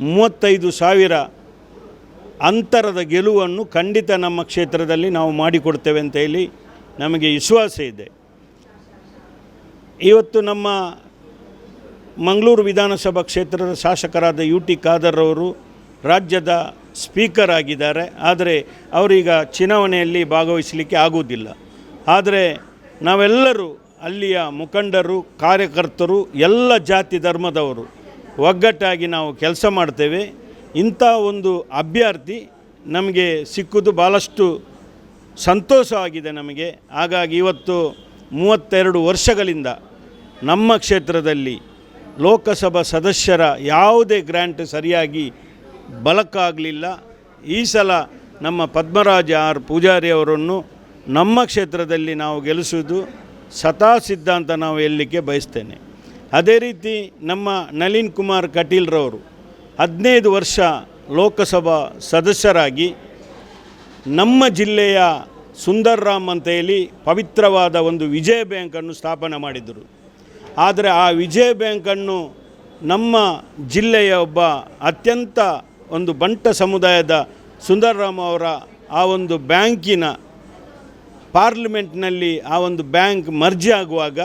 ಮೂವತ್ತೈದು ಸಾವಿರ ಅಂತರದ ಗೆಲುವನ್ನು ಖಂಡಿತ ನಮ್ಮ ಕ್ಷೇತ್ರದಲ್ಲಿ ನಾವು ಮಾಡಿಕೊಡ್ತೇವೆ ಅಂತ ಹೇಳಿ ನಮಗೆ ವಿಶ್ವಾಸ ಇದೆ. ಇವತ್ತು ನಮ್ಮ ಮಂಗಳೂರು ವಿಧಾನಸಭಾ ಕ್ಷೇತ್ರದ ಶಾಸಕರಾದ ಯು ಟಿ ಖಾದರ್ ಅವರು ರಾಜ್ಯದ ಸ್ಪೀಕರ್ ಆಗಿದ್ದಾರೆ. ಆದರೆ ಅವರೀಗ ಚುನಾವಣೆಯಲ್ಲಿ ಭಾಗವಹಿಸಲಿಕ್ಕೆ ಆಗುವುದಿಲ್ಲ. ಆದರೆ ನಾವೆಲ್ಲರೂ ಅಲ್ಲಿಯ ಮುಖಂಡರು, ಕಾರ್ಯಕರ್ತರು, ಎಲ್ಲ ಜಾತಿ ಧರ್ಮದವರು ಒಗ್ಗಟ್ಟಾಗಿ ನಾವು ಕೆಲಸ ಮಾಡ್ತೇವೆ. ಇಂಥ ಒಂದು ಅಭ್ಯರ್ಥಿ ನಮಗೆ ಸಿಕ್ಕುದು ಭಾಳಷ್ಟು ಸಂತೋಷವಾಗಿದೆ ನಮಗೆ. ಹಾಗಾಗಿ ಇವತ್ತು ಮೂವತ್ತೆರಡು ವರ್ಷಗಳಿಂದ ನಮ್ಮ ಕ್ಷೇತ್ರದಲ್ಲಿ ಲೋಕಸಭಾ ಸದಸ್ಯರ ಯಾವುದೇ ಗ್ರ್ಯಾಂಟ್ ಸರಿಯಾಗಿ ಬಲಕ್ಕಾಗಲಿಲ್ಲ ಈ ಸಲ ನಮ್ಮ ಪದ್ಮರಾಜ ಆರ್ ಪೂಜಾರಿ ಅವರನ್ನು ನಮ್ಮ ಕ್ಷೇತ್ರದಲ್ಲಿ ನಾವು ಗೆಲ್ಲಿಸುವುದು ಸತಾ ಸಿದ್ಧಾಂತ ನಾವು ಹೇಳಲಿಕ್ಕೆ ಬಯಸ್ತೇನೆ. ಅದೇ ರೀತಿ ನಮ್ಮ ನಳಿನ್ ಕುಮಾರ್ ಕಟೀಲ್ರವರು ಹದಿನೈದು ವರ್ಷ ಲೋಕಸಭಾ ಸದಸ್ಯರಾಗಿ ನಮ್ಮ ಜಿಲ್ಲೆಯ ಸುಂದರ್ರಾಮ್ ಅಂತ ಹೇಳಿ ಪವಿತ್ರವಾದ ಒಂದು ವಿಜಯ ಬ್ಯಾಂಕನ್ನು ಸ್ಥಾಪನೆ ಮಾಡಿದರು ಆದರೆ ಆ ವಿಜಯ ಬ್ಯಾಂಕನ್ನು ನಮ್ಮ ಜಿಲ್ಲೆಯ ಒಬ್ಬ ಅತ್ಯಂತ ಒಂದು ಬಂಟ ಸಮುದಾಯದ ಸುಂದರರಾಮ್ ಅವರ ಆ ಒಂದು ಬ್ಯಾಂಕಿನ ಪಾರ್ಲಿಮೆಂಟ್ನಲ್ಲಿ ಆ ಒಂದು ಬ್ಯಾಂಕ್ ಮರ್ಜಿ ಆಗುವಾಗ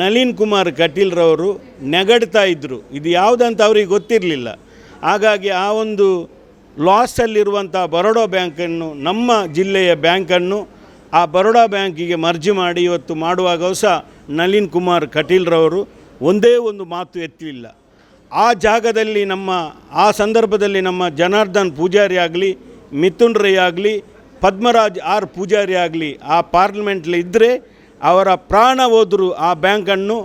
ನಳಿನ್ ಕುಮಾರ್ ಕಟೀಲ್ರವರು ನೆಗಡ್ತಾ ಇದ್ದರು ಇದು ಯಾವುದಂತ ಅವರಿಗೆ ಗೊತ್ತಿರಲಿಲ್ಲ. ಹಾಗಾಗಿ ಆ ಒಂದು ಲಾಸಲ್ಲಿರುವಂಥ ಬರೋಡಾ ಬ್ಯಾಂಕನ್ನು ನಮ್ಮ ಜಿಲ್ಲೆಯ ಬ್ಯಾಂಕನ್ನು ಆ ಬರೋಡಾ ಬ್ಯಾಂಕಿಗೆ ಮರ್ಜಿ ಮಾಡಿ ಇವತ್ತು ಮಾಡುವಾಗ ಸಹ ನಳಿನ್ ಕುಮಾರ್ ಕಟೀಲ್ರವರು ಒಂದೇ ಒಂದು ಮಾತು ಎತ್ತಲಿಲ್ಲ. ಆ ಜಾಗದಲ್ಲಿ ನಮ್ಮ, ಆ ಸಂದರ್ಭದಲ್ಲಿ ನಮ್ಮ ಜನಾರ್ದನ್ ಪೂಜಾರಿ ಆಗಲಿ, ಮಿಥುನ್ ರೈ ಆಗಲಿ, ಪದ್ಮರಾಜ್ ಆರ್ ಪೂಜಾರಿ ಆಗಲಿ ಆ ಪಾರ್ಲಿಮೆಂಟ್ಲಿ ಇದ್ದರೆ ಅವರ ಪ್ರಾಣ ಹೋದರೂ ಆ ಬ್ಯಾಂಕನ್ನು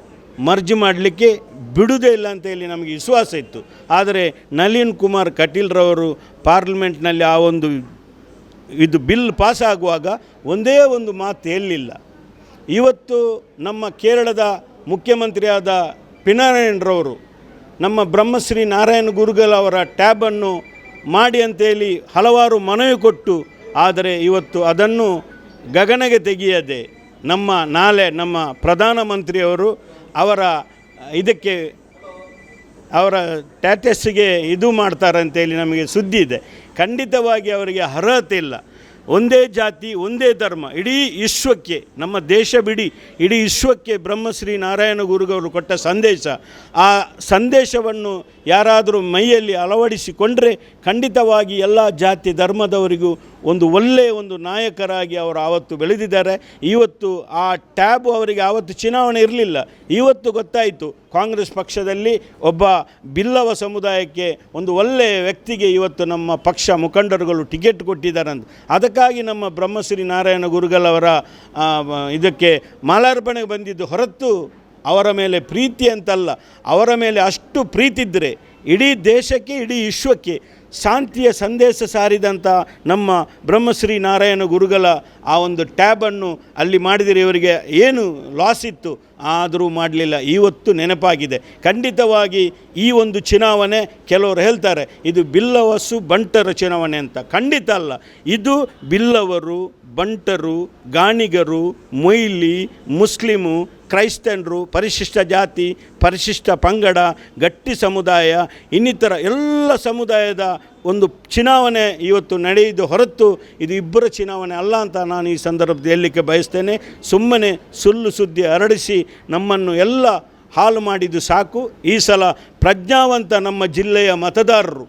ಮರ್ಜಿ ಮಾಡಲಿಕ್ಕೆ ಬಿಡುವುದೇ ಇಲ್ಲ ಅಂತ ಹೇಳಿ ನಮಗೆ ವಿಶ್ವಾಸ ಇತ್ತು. ಆದರೆ ನಳಿನ್ ಕುಮಾರ್ ಕಟೀಲ್ರವರು ಪಾರ್ಲಿಮೆಂಟ್ನಲ್ಲಿ ಆ ಒಂದು ಇದು ಬಿಲ್ ಪಾಸ್ ಆಗುವಾಗ ಒಂದೇ ಒಂದು ಮಾತು ಹೇಳಲಿಲ್ಲ. ಇವತ್ತು ನಮ್ಮ ಕೇರಳದ ಮುಖ್ಯಮಂತ್ರಿಯಾದ ಪಿನಾರಾಯಣರವರು ನಮ್ಮ ಬ್ರಹ್ಮಶ್ರೀ ನಾರಾಯಣ ಗುರುಗಲ್ ಅವರ ಟ್ಯಾಬನ್ನು ಮಾಡಿ ಅಂತೇಳಿ ಹಲವಾರು ಮನವಿ ಕೊಟ್ಟು, ಆದರೆ ಇವತ್ತು ಅದನ್ನು ಗಗನಗೆ ತೆಗೆಯದೆ ನಮ್ಮ ನಾಳೆ ನಮ್ಮ ಪ್ರಧಾನಮಂತ್ರಿಯವರು ಅವರ ಇದಕ್ಕೆ, ಅವರ ಟ್ಯಾಟಸ್ಗೆ ಇದು ಮಾಡ್ತಾರೆ ಅಂತೇಳಿ ನಮಗೆ ಸುದ್ದಿ ಇದೆ. ಖಂಡಿತವಾಗಿ ಅವರಿಗೆ ಅರ್ಹತೆ ಇಲ್ಲ. ಒಂದೇ ಜಾತಿ, ಒಂದೇ ಧರ್ಮ, ಇಡೀ ವಿಶ್ವಕ್ಕೆ, ನಮ್ಮ ದೇಶ ಬಿಡಿ, ಇಡೀ ವಿಶ್ವಕ್ಕೆ ಬ್ರಹ್ಮಶ್ರೀ ನಾರಾಯಣ ಗುರುಗವರು ಕೊಟ್ಟ ಸಂದೇಶ, ಆ ಸಂದೇಶವನ್ನು ಯಾರಾದರೂ ಮೈಯಲ್ಲಿ ಅಳವಡಿಸಿಕೊಂಡರೆ ಖಂಡಿತವಾಗಿ ಎಲ್ಲ ಜಾತಿ ಧರ್ಮದವರಿಗೂ ಒಂದು ಒಳ್ಳೆಯ ಒಂದು ನಾಯಕರಾಗಿ ಅವರು ಆವತ್ತು ಬೆಳೆದಿದ್ದಾರೆ. ಇವತ್ತು ಆ ಟ್ಯಾಬ್ ಅವರಿಗೆ ಆವತ್ತು ಚುನಾವಣೆ ಇರಲಿಲ್ಲ. ಇವತ್ತು ಗೊತ್ತಾಯಿತು. ಕಾಂಗ್ರೆಸ್ ಪಕ್ಷದಲ್ಲಿ ಒಬ್ಬ ಬಿಲ್ಲವ ಸಮುದಾಯಕ್ಕೆ ಒಂದು ಒಳ್ಳೆಯ ವ್ಯಕ್ತಿಗೆ ಇವತ್ತು ನಮ್ಮ ಪಕ್ಷ ಮುಖಂಡರುಗಳು ಟಿಕೆಟ್ ಕೊಟ್ಟಿದ್ದಾರೆ ಅಂತ ಅದಕ್ಕಾಗಿ ನಮ್ಮ ಬ್ರಹ್ಮಶ್ರೀ ನಾರಾಯಣ ಗುರುಗಳವರ ಇದಕ್ಕೆ ಮಾಲಾರ್ಪಣೆಗೆ ಬಂದಿದ್ದು ಹೊರತು ಅವರ ಮೇಲೆ ಪ್ರೀತಿ ಅಂತಲ್ಲ, ಅವರ ಮೇಲೆ ಅಷ್ಟು ಪ್ರೀತಿ ಇದ್ದರೆ ಇಡೀ ದೇಶಕ್ಕೆ, ಇಡೀ ವಿಶ್ವಕ್ಕೆ ಶಾಂತಿಯ ಸಂದೇಶ ಸಾರಿದಂಥ ನಮ್ಮ ಬ್ರಹ್ಮಶ್ರೀ ನಾರಾಯಣ ಗುರುಗಳ ಆ ಒಂದು ಟ್ಯಾಬನ್ನು ಅಲ್ಲಿ ಮಾಡಿದರೆ ಇವರಿಗೆ ಏನು ಲಾಸ್ ಇತ್ತು? ಆದರೂ ಮಾಡಲಿಲ್ಲ. ಇವತ್ತು ನೆನಪಾಗಿದೆ. ಖಂಡಿತವಾಗಿ ಈ ಒಂದು ಚುನಾವಣೆ ಕೆಲವರು ಹೇಳ್ತಾರೆ, ಇದು ಬಿಲ್ಲವಸು ಬಂಟರ ಚುನಾವಣೆ ಅಂತ. ಖಂಡಿತ ಅಲ್ಲ. ಇದು ಬಿಲ್ಲವರು, ಬಂಟರು, ಗಾಣಿಗರು, ಮೊಯ್ಲಿ, ಮುಸ್ಲಿಮು ಕ್ರೈಸ್ತನರು, ಪರಿಶಿಷ್ಟ ಜಾತಿ, ಪರಿಶಿಷ್ಟ ಪಂಗಡ, ಗಟ್ಟಿ ಸಮುದಾಯ, ಇನ್ನಿತರ ಎಲ್ಲ ಸಮುದಾಯದ ಒಂದು ಚುನಾವಣೆ ಇವತ್ತು ನಡೆಯಿತು ಹೊರತು ಇದು ಇಬ್ಬರ ಚುನಾವಣೆ ಅಲ್ಲ ಅಂತ ನಾನು ಈ ಸಂದರ್ಭದಲ್ಲಿ ಹೇಳಲಿಕ್ಕೆ ಬಯಸ್ತೇನೆ. ಸುಮ್ಮನೆ ಸುಳ್ಳು ಸುದ್ದಿ ಹರಡಿಸಿ ನಮ್ಮನ್ನು ಎಲ್ಲ ಹಾಳು ಮಾಡಿದ್ದು ಸಾಕು. ಈ ಸಲ ಪ್ರಜ್ಞಾವಂತ ನಮ್ಮ ಜಿಲ್ಲೆಯ ಮತದಾರರು,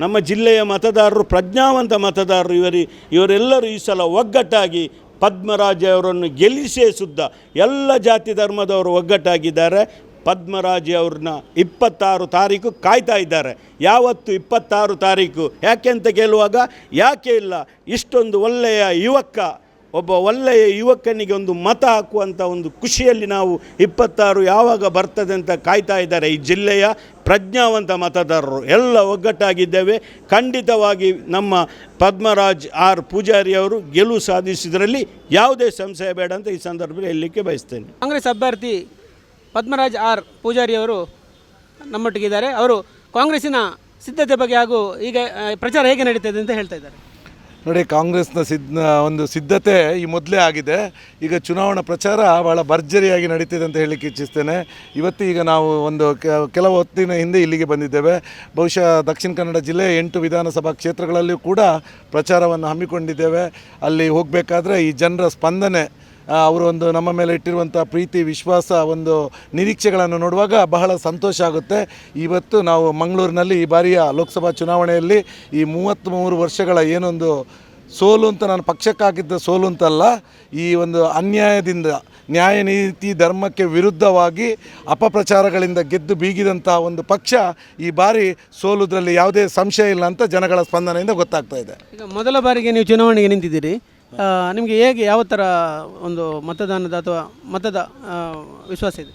ನಮ್ಮ ಜಿಲ್ಲೆಯ ಮತದಾರರು, ಪ್ರಜ್ಞಾವಂತ ಮತದಾರರು ಇವರಿ, ಇವರೆಲ್ಲರೂ ಈ ಸಲ ಒಗ್ಗಟ್ಟಾಗಿ ಪದ್ಮರಾಜ ಅವರನ್ನು ಗೆಲ್ಲಿಸೇ ಸುದ್ದ ಎಲ್ಲ ಜಾತಿ ಧರ್ಮದವರು ಒಗ್ಗಟ್ಟಾಗಿದ್ದಾರೆ. ಪದ್ಮರಾಜ ಅವ್ರನ್ನ ಇಪ್ಪತ್ತಾರು ತಾರೀಕು ಕಾಯ್ತಾ ಇದ್ದಾರೆ. ಯಾವತ್ತು ಇಪ್ಪತ್ತಾರು ತಾರೀಕು? ಯಾಕೆ ಅಂತ ಕೇಳುವಾಗ, ಯಾಕೆ ಇಲ್ಲ? ಇಷ್ಟೊಂದು ಒಳ್ಳೆಯ ಯುವಕ ಒಬ್ಬ ಒಳ್ಳೆಯ ಯುವಕನಿಗೆ ಒಂದು ಮತ ಹಾಕುವಂಥ ಒಂದು ಖುಷಿಯಲ್ಲಿ ನಾವು ಇಪ್ಪತ್ತಾರು ಯಾವಾಗ ಬರ್ತದೆ ಅಂತ ಕಾಯ್ತಾ ಇದ್ದಾರೆ. ಈ ಜಿಲ್ಲೆಯ ಪ್ರಜ್ಞಾವಂತ ಮತದಾರರು ಎಲ್ಲ ಒಗ್ಗಟ್ಟಾಗಿದ್ದೇವೆ. ಖಂಡಿತವಾಗಿ ನಮ್ಮ ಪದ್ಮರಾಜ್ ಆರ್ ಪೂಜಾರಿ ಅವರು ಗೆಲುವು ಸಾಧಿಸಿದರಲ್ಲಿ ಯಾವುದೇ ಸಂಶಯ ಬೇಡ ಅಂತ ಈ ಸಂದರ್ಭದಲ್ಲಿ ಹೇಳಲಿಕ್ಕೆ ಬಯಸ್ತೇನೆ. ಕಾಂಗ್ರೆಸ್ ಅಭ್ಯರ್ಥಿ ಪದ್ಮರಾಜ್ ಆರ್ ಪೂಜಾರಿ ಅವರು ನಮ್ಮೊಟ್ಟಿಗಿದ್ದಾರೆ. ಅವರು ಕಾಂಗ್ರೆಸ್ಸಿನ ಸಿದ್ಧತೆ ಬಗ್ಗೆ ಹಾಗೂ ಈಗ ಪ್ರಚಾರ ಹೇಗೆ ನಡೀತದೆ ಅಂತ ಹೇಳ್ತಾ ಇದ್ದಾರೆ. ನೋಡಿ, ಕಾಂಗ್ರೆಸ್ನ ಸಿದ್ಧ, ಒಂದು ಸಿದ್ಧತೆ ಈ ಮೊದಲೇ ಆಗಿದೆ. ಈಗ ಚುನಾವಣಾ ಪ್ರಚಾರ ಭಾಳ ಭರ್ಜರಿಯಾಗಿ ನಡೀತಿದೆ ಅಂತ ಹೇಳಲಿಕ್ಕೆ ಇಚ್ಛಿಸ್ತೇನೆ. ಇವತ್ತು ಈಗ ನಾವು ಒಂದು ಕೆಲವು ಹೊತ್ತಿನ ಹಿಂದೆ ಇಲ್ಲಿಗೆ ಬಂದಿದ್ದೇವೆ. ಬಹುಶಃ ದಕ್ಷಿಣ ಕನ್ನಡ ಜಿಲ್ಲೆ ಎಂಟು ವಿಧಾನಸಭಾ ಕ್ಷೇತ್ರಗಳಲ್ಲಿಯೂ ಕೂಡ ಪ್ರಚಾರವನ್ನು ಹಮ್ಮಿಕೊಂಡಿದ್ದೇವೆ. ಅಲ್ಲಿ ಹೋಗಬೇಕಾದ್ರೆ ಈ ಜನರ ಸ್ಪಂದನೆ ಅವರು ಒಂದು ನಮ್ಮ ಮೇಲೆ ಇಟ್ಟಿರುವಂಥ ಪ್ರೀತಿ, ವಿಶ್ವಾಸ, ಒಂದು ನಿರೀಕ್ಷೆಗಳನ್ನು ನೋಡುವಾಗ ಬಹಳ ಸಂತೋಷ ಆಗುತ್ತೆ. ಇವತ್ತು ನಾವು ಮಂಗಳೂರಿನಲ್ಲಿ ಈ ಬಾರಿಯ ಲೋಕಸಭಾ ಚುನಾವಣೆಯಲ್ಲಿ ಈ ಮೂವತ್ತ್ಮೂರು ವರ್ಷಗಳ ಏನೊಂದು ಸೋಲು ಅಂತ ನಾನು ಪಕ್ಷಕ್ಕಾಗಿದ್ದ ಸೋಲು ಅಂತಲ್ಲ, ಈ ಒಂದು ಅನ್ಯಾಯದಿಂದ, ನ್ಯಾಯ ನೀತಿ ಧರ್ಮಕ್ಕೆ ವಿರುದ್ಧವಾಗಿ ಅಪಪ್ರಚಾರಗಳಿಂದ ಗೆದ್ದು ಬೀಗಿದಂಥ ಒಂದು ಪಕ್ಷ ಈ ಬಾರಿ ಸೋಲುದರಲ್ಲಿ ಯಾವುದೇ ಸಂಶಯ ಇಲ್ಲ ಅಂತ ಜನಗಳ ಸ್ಪಂದನೆಯಿಂದ ಗೊತ್ತಾಗ್ತಾ ಇದೆ. ಮೊದಲ ಬಾರಿಗೆ ನೀವು ಚುನಾವಣೆಗೆ ನಿಂತಿದ್ದೀರಿ. ನಿಮಗೆ ಹೇಗೆ ಯಾವ ಥರ ಒಂದು ಮತದಾನದ ಅಥವಾ ಮತದ ವಿಶ್ವಾಸ ಇದೆ?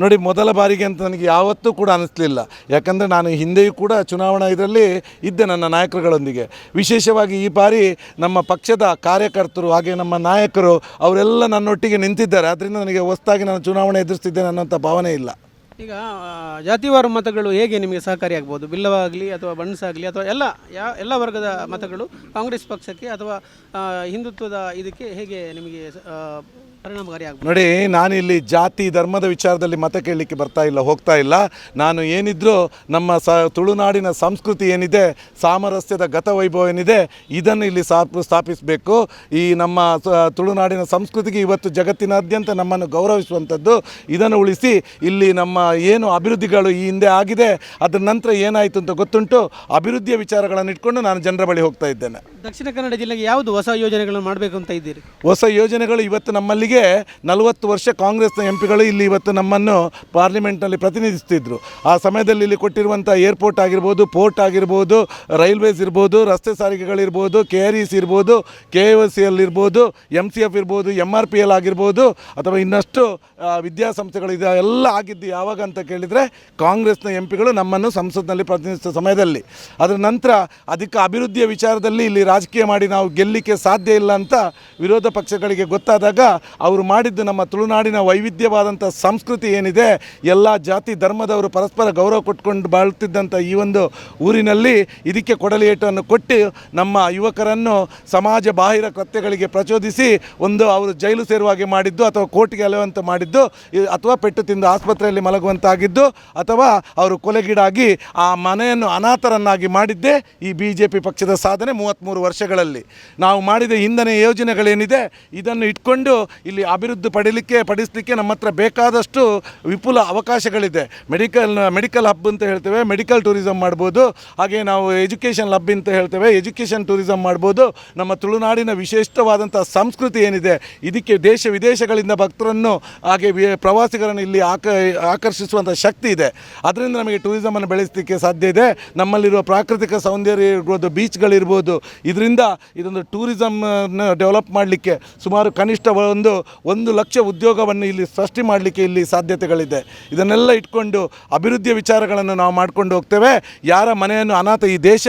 ನೋಡಿ, ಮೊದಲ ಬಾರಿಗೆ ಅಂತ ನನಗೆ ಯಾವತ್ತೂ ಕೂಡ ಅನಿಸ್ಲಿಲ್ಲ. ಯಾಕಂದರೆ ನಾನು ಹಿಂದೆಯೂ ಕೂಡ ಚುನಾವಣಾ ಇದರಲ್ಲಿ ಇದ್ದೆ ನನ್ನ ನಾಯಕರುಗಳೊಂದಿಗೆ. ವಿಶೇಷವಾಗಿ ಈ ಬಾರಿ ನಮ್ಮ ಪಕ್ಷದ ಕಾರ್ಯಕರ್ತರು ಹಾಗೆ ನಮ್ಮ ನಾಯಕರು ಅವರೆಲ್ಲ ನನ್ನೊಟ್ಟಿಗೆ ನಿಂತಿದ್ದಾರೆ. ಆದ್ದರಿಂದ ನನಗೆ ಹೊಸದಾಗಿ ನಾನು ಚುನಾವಣೆ ಎದುರಿಸ್ತಿದ್ದೇನೆ ಅನ್ನೋಂಥ ಭಾವನೆ ಇಲ್ಲ. ಈಗ ಜಾತಿವಾರು ಮತಗಳು ಹೇಗೆ ನಿಮಗೆ ಸಹಕಾರಿಯಾಗ್ಬೋದು ಬಿಲ್ಲವಾಗಲಿ ಅಥವಾ ಬಣ್ಸಾಗಲಿ ಅಥವಾ ಎಲ್ಲ, ಯಾ, ಎಲ್ಲ ವರ್ಗದ ಮತಗಳು ಕಾಂಗ್ರೆಸ್ ಪಕ್ಷಕ್ಕೆ ಅಥವಾ ಹಿಂದುತ್ವದ ಇದಕ್ಕೆ ಹೇಗೆ ನಿಮಗೆ ಪರಿಣಾಮಕಾರಿ ಆಗ್ಬೋದು. ನೋಡಿ ನಾನಿಲ್ಲಿ ಜಾತಿ ಧರ್ಮದ ವಿಚಾರದಲ್ಲಿ ಮತ ಕೇಳಲಿಕ್ಕೆ ಬರ್ತಾ ಇಲ್ಲ ಹೋಗ್ತಾ ಇಲ್ಲ. ನಾನು ಏನಿದ್ರೂ ನಮ್ಮ ಸ ತುಳುನಾಡಿನ ಸಂಸ್ಕೃತಿ ಏನಿದೆ ಸಾಮರಸ್ಯದ ಗತವೈಭವ ಏನಿದೆ ಇದನ್ನು ಇಲ್ಲಿ ಸ್ಥಾಪ ಸ್ಥಾಪಿಸಬೇಕು. ಈ ನಮ್ಮ ತುಳುನಾಡಿನ ಸಂಸ್ಕೃತಿಗೆ ಇವತ್ತು ಜಗತ್ತಿನಾದ್ಯಂತ ನಮ್ಮನ್ನು ಗೌರವಿಸುವಂಥದ್ದು ಇದನ್ನು ಉಳಿಸಿ ಇಲ್ಲಿ ನಮ್ಮ ಏನು ಅಭಿವೃದ್ಧಿಗಳು ಈ ಹಿಂದೆ ಆಗಿದೆ ಅದರ ನಂತರ ಏನಾಯಿತು ಅಂತ ಗೊತ್ತುಂಟು ಅಭಿವೃದ್ಧಿಯ ವಿಚಾರಗಳನ್ನು ಇಟ್ಕೊಂಡು ನಾನು ಜನರ ಬಳಿ ಹೋಗ್ತಾ ಇದ್ದೇನೆ. ದಕ್ಷಿಣ ಕನ್ನಡ ಜಿಲ್ಲೆಗೆ ಯಾವುದು ಹೊಸ ಯೋಜನೆಗಳನ್ನು ಮಾಡಬೇಕು ಅಂತ ಇದ್ದೀರಿ? ಹೊಸ ಯೋಜನೆಗಳು ಇವತ್ತು ನಮ್ಮಲ್ಲಿಗೆ ನಲವತ್ತು ವರ್ಷ ಕಾಂಗ್ರೆಸ್ನ ಎಂ ಪಿಗಳು ಇಲ್ಲಿ ಇವತ್ತು ನಮ್ಮನ್ನು ಪಾರ್ಲಿಮೆಂಟ್ನಲ್ಲಿ ಪ್ರತಿನಿಧಿಸ್ತಿದ್ರು. ಆ ಸಮಯದಲ್ಲಿ ಇಲ್ಲಿ ಕೊಟ್ಟಿರುವಂಥ ಏರ್ಪೋರ್ಟ್ ಆಗಿರ್ಬೋದು, ಪೋರ್ಟ್ ಆಗಿರ್ಬೋದು, ರೈಲ್ವೇಸ್ ಇರ್ಬೋದು, ರಸ್ತೆ ಸಾರಿಗೆಗಳಿರ್ಬೋದು, ಕೆ ಆರ್ ಇಸ್ ಇರ್ಬೋದು, ಕೆ ಎ ಸಿ ಎಲ್ ಇರ್ಬೋದು ಎಂ ಸಿ ಎಫ್ ಇರ್ಬೋದು ಎಂ ಆರ್ ಪಿ ಎಲ್ ಆಗಿರ್ಬೋದು, ಅಥವಾ ಇನ್ನಷ್ಟು ವಿದ್ಯಾಸಂಸ್ಥೆಗಳಿದೆ, ಎಲ್ಲ ಆಗಿದ್ದು ಯಾವಾಗ ಅಂತ ಕೇಳಿದರೆ ಕಾಂಗ್ರೆಸ್ನ ಎಂ ಪಿಗಳು ನಮ್ಮನ್ನು ಸಂಸತ್ನಲ್ಲಿ ಪ್ರತಿನಿಧಿಸಿದ ಸಮಯದಲ್ಲಿ. ಅದರ ನಂತರ ಅದಕ್ಕೆ ಅಭಿವೃದ್ಧಿಯ ವಿಚಾರದಲ್ಲಿ ಇಲ್ಲಿ ರಾಜಕೀಯ ಮಾಡಿ ನಾವು ಗೆಲ್ಲಲಿಕ್ಕೆ ಸಾಧ್ಯ ಇಲ್ಲ ಅಂತ ವಿರೋಧ ಪಕ್ಷಗಳಿಗೆ ಗೊತ್ತಾದಾಗ ಅವರು ಮಾಡಿದ್ದು ನಮ್ಮ ತುಳುನಾಡಿನ ವೈವಿಧ್ಯವಾದಂಥ ಸಂಸ್ಕೃತಿ ಏನಿದೆ, ಎಲ್ಲ ಜಾತಿ ಧರ್ಮದವರು ಪರಸ್ಪರ ಗೌರವ ಕೊಟ್ಕೊಂಡು ಬಾಳ್ತಿದ್ದಂಥ ಈ ಒಂದು ಊರಿನಲ್ಲಿ ಇದಕ್ಕೆ ಕೊಡಲಿ ಏಟನ್ನು ಕೊಟ್ಟು ನಮ್ಮ ಯುವಕರನ್ನು ಸಮಾಜ ಬಾಹಿರ ಕೃತ್ಯಗಳಿಗೆ ಪ್ರಚೋದಿಸಿ ಒಂದು ಅವರು ಜೈಲು ಸೇರುವ ಹಾಗೆ ಮಾಡಿದ್ದು ಅಥವಾ ಕೋರ್ಟ್ಗೆ ಅಲೆಯುವಂತೆ ಮಾಡಿದ್ದು ಅಥವಾ ಪೆಟ್ಟು ತಿಂದು ಆಸ್ಪತ್ರೆಯಲ್ಲಿ ಮಲಗುವಂತಾಗಿದ್ದು, ಅಥವಾ ಅವರು ಕೊಲೆಗೀಡಾಗಿ ಆ ಮನೆಯನ್ನು ಅನಾಥರನ್ನಾಗಿ ಮಾಡಿದ್ದೇ ಈ ಬಿ ಜೆ ಪಿ ಪಕ್ಷದ ಸಾಧನೆ ಮೂವತ್ತ್ಮೂರು ವರ್ಷಗಳಲ್ಲಿ. ನಾವು ಮಾಡಿದ ಇಂಧನ ಯೋಜನೆಗಳೇನಿದೆ, ಇದನ್ನು ಇಟ್ಕೊಂಡು ಇಲ್ಲಿ ಅಭಿವೃದ್ಧಿ ಪಡೀಲಿಕ್ಕೆ, ಪಡಿಸಲಿಕ್ಕೆ ನಮ್ಮ ಹತ್ರ ಬೇಕಾದಷ್ಟು ವಿಪುಲ ಅವಕಾಶಗಳಿದೆ. ಮೆಡಿಕಲ್ ಮೆಡಿಕಲ್ ಹಬ್ ಅಂತ ಹೇಳ್ತೇವೆ ಮೆಡಿಕಲ್ ಟೂರಿಸಮ್ ಮಾಡ್ಬೋದು, ಹಾಗೆ ನಾವು ಎಜುಕೇಷನ್ ಹಬ್ ಅಂತ ಹೇಳ್ತೇವೆ ಎಜುಕೇಷನ್ ಟೂರಿಸಮ್ ಮಾಡ್ಬೋದು. ನಮ್ಮ ತುಳುನಾಡಿನ ವಿಶಿಷ್ಟವಾದಂಥ ಸಂಸ್ಕೃತಿ ಏನಿದೆ, ಇದಕ್ಕೆ ದೇಶ ವಿದೇಶಗಳಿಂದ ಭಕ್ತರನ್ನು, ಹಾಗೆ ಪ್ರವಾಸಿಗರನ್ನು ಇಲ್ಲಿ ಆಕ ಆಕರ್ಷಿಸುವಂಥ ಶಕ್ತಿ ಇದೆ. ಅದರಿಂದ ನಮಗೆ ಟೂರಿಸಮನ್ನು ಬೆಳೆಸಲಿಕ್ಕೆ ಸಾಧ್ಯ ಇದೆ. ನಮ್ಮಲ್ಲಿರುವ ಪ್ರಾಕೃತಿಕ ಸೌಂದರ್ಯ ಇರ್ಬೋದು ಬೀಚ್ಗಳಿರ್ಬೋದು ಇದರಿಂದ ಇದೊಂದು ಟೂರಿಸಮ್ ಡೆವಲಪ್ ಮಾಡಲಿಕ್ಕೆ ಸುಮಾರು ಕನಿಷ್ಠ ಒಂದು ಒಂದು ಲಕ್ಷ ಉದ್ಯೋಗವನ್ನು ಇಲ್ಲಿ ಸೃಷ್ಟಿ ಮಾಡಲಿಕ್ಕೆ ಇಲ್ಲಿ ಸಾಧ್ಯತೆಗಳಿದೆ. ಇದನ್ನೆಲ್ಲ ಇಟ್ಕೊಂಡು ಅಭಿವೃದ್ಧಿಯ ವಿಚಾರಗಳನ್ನು ನಾವು ಮಾಡ್ಕೊಂಡು ಹೋಗ್ತೇವೆ. ಯಾರ ಮನೆಯನ್ನು ಅನಾಥ ಈ ದೇಶ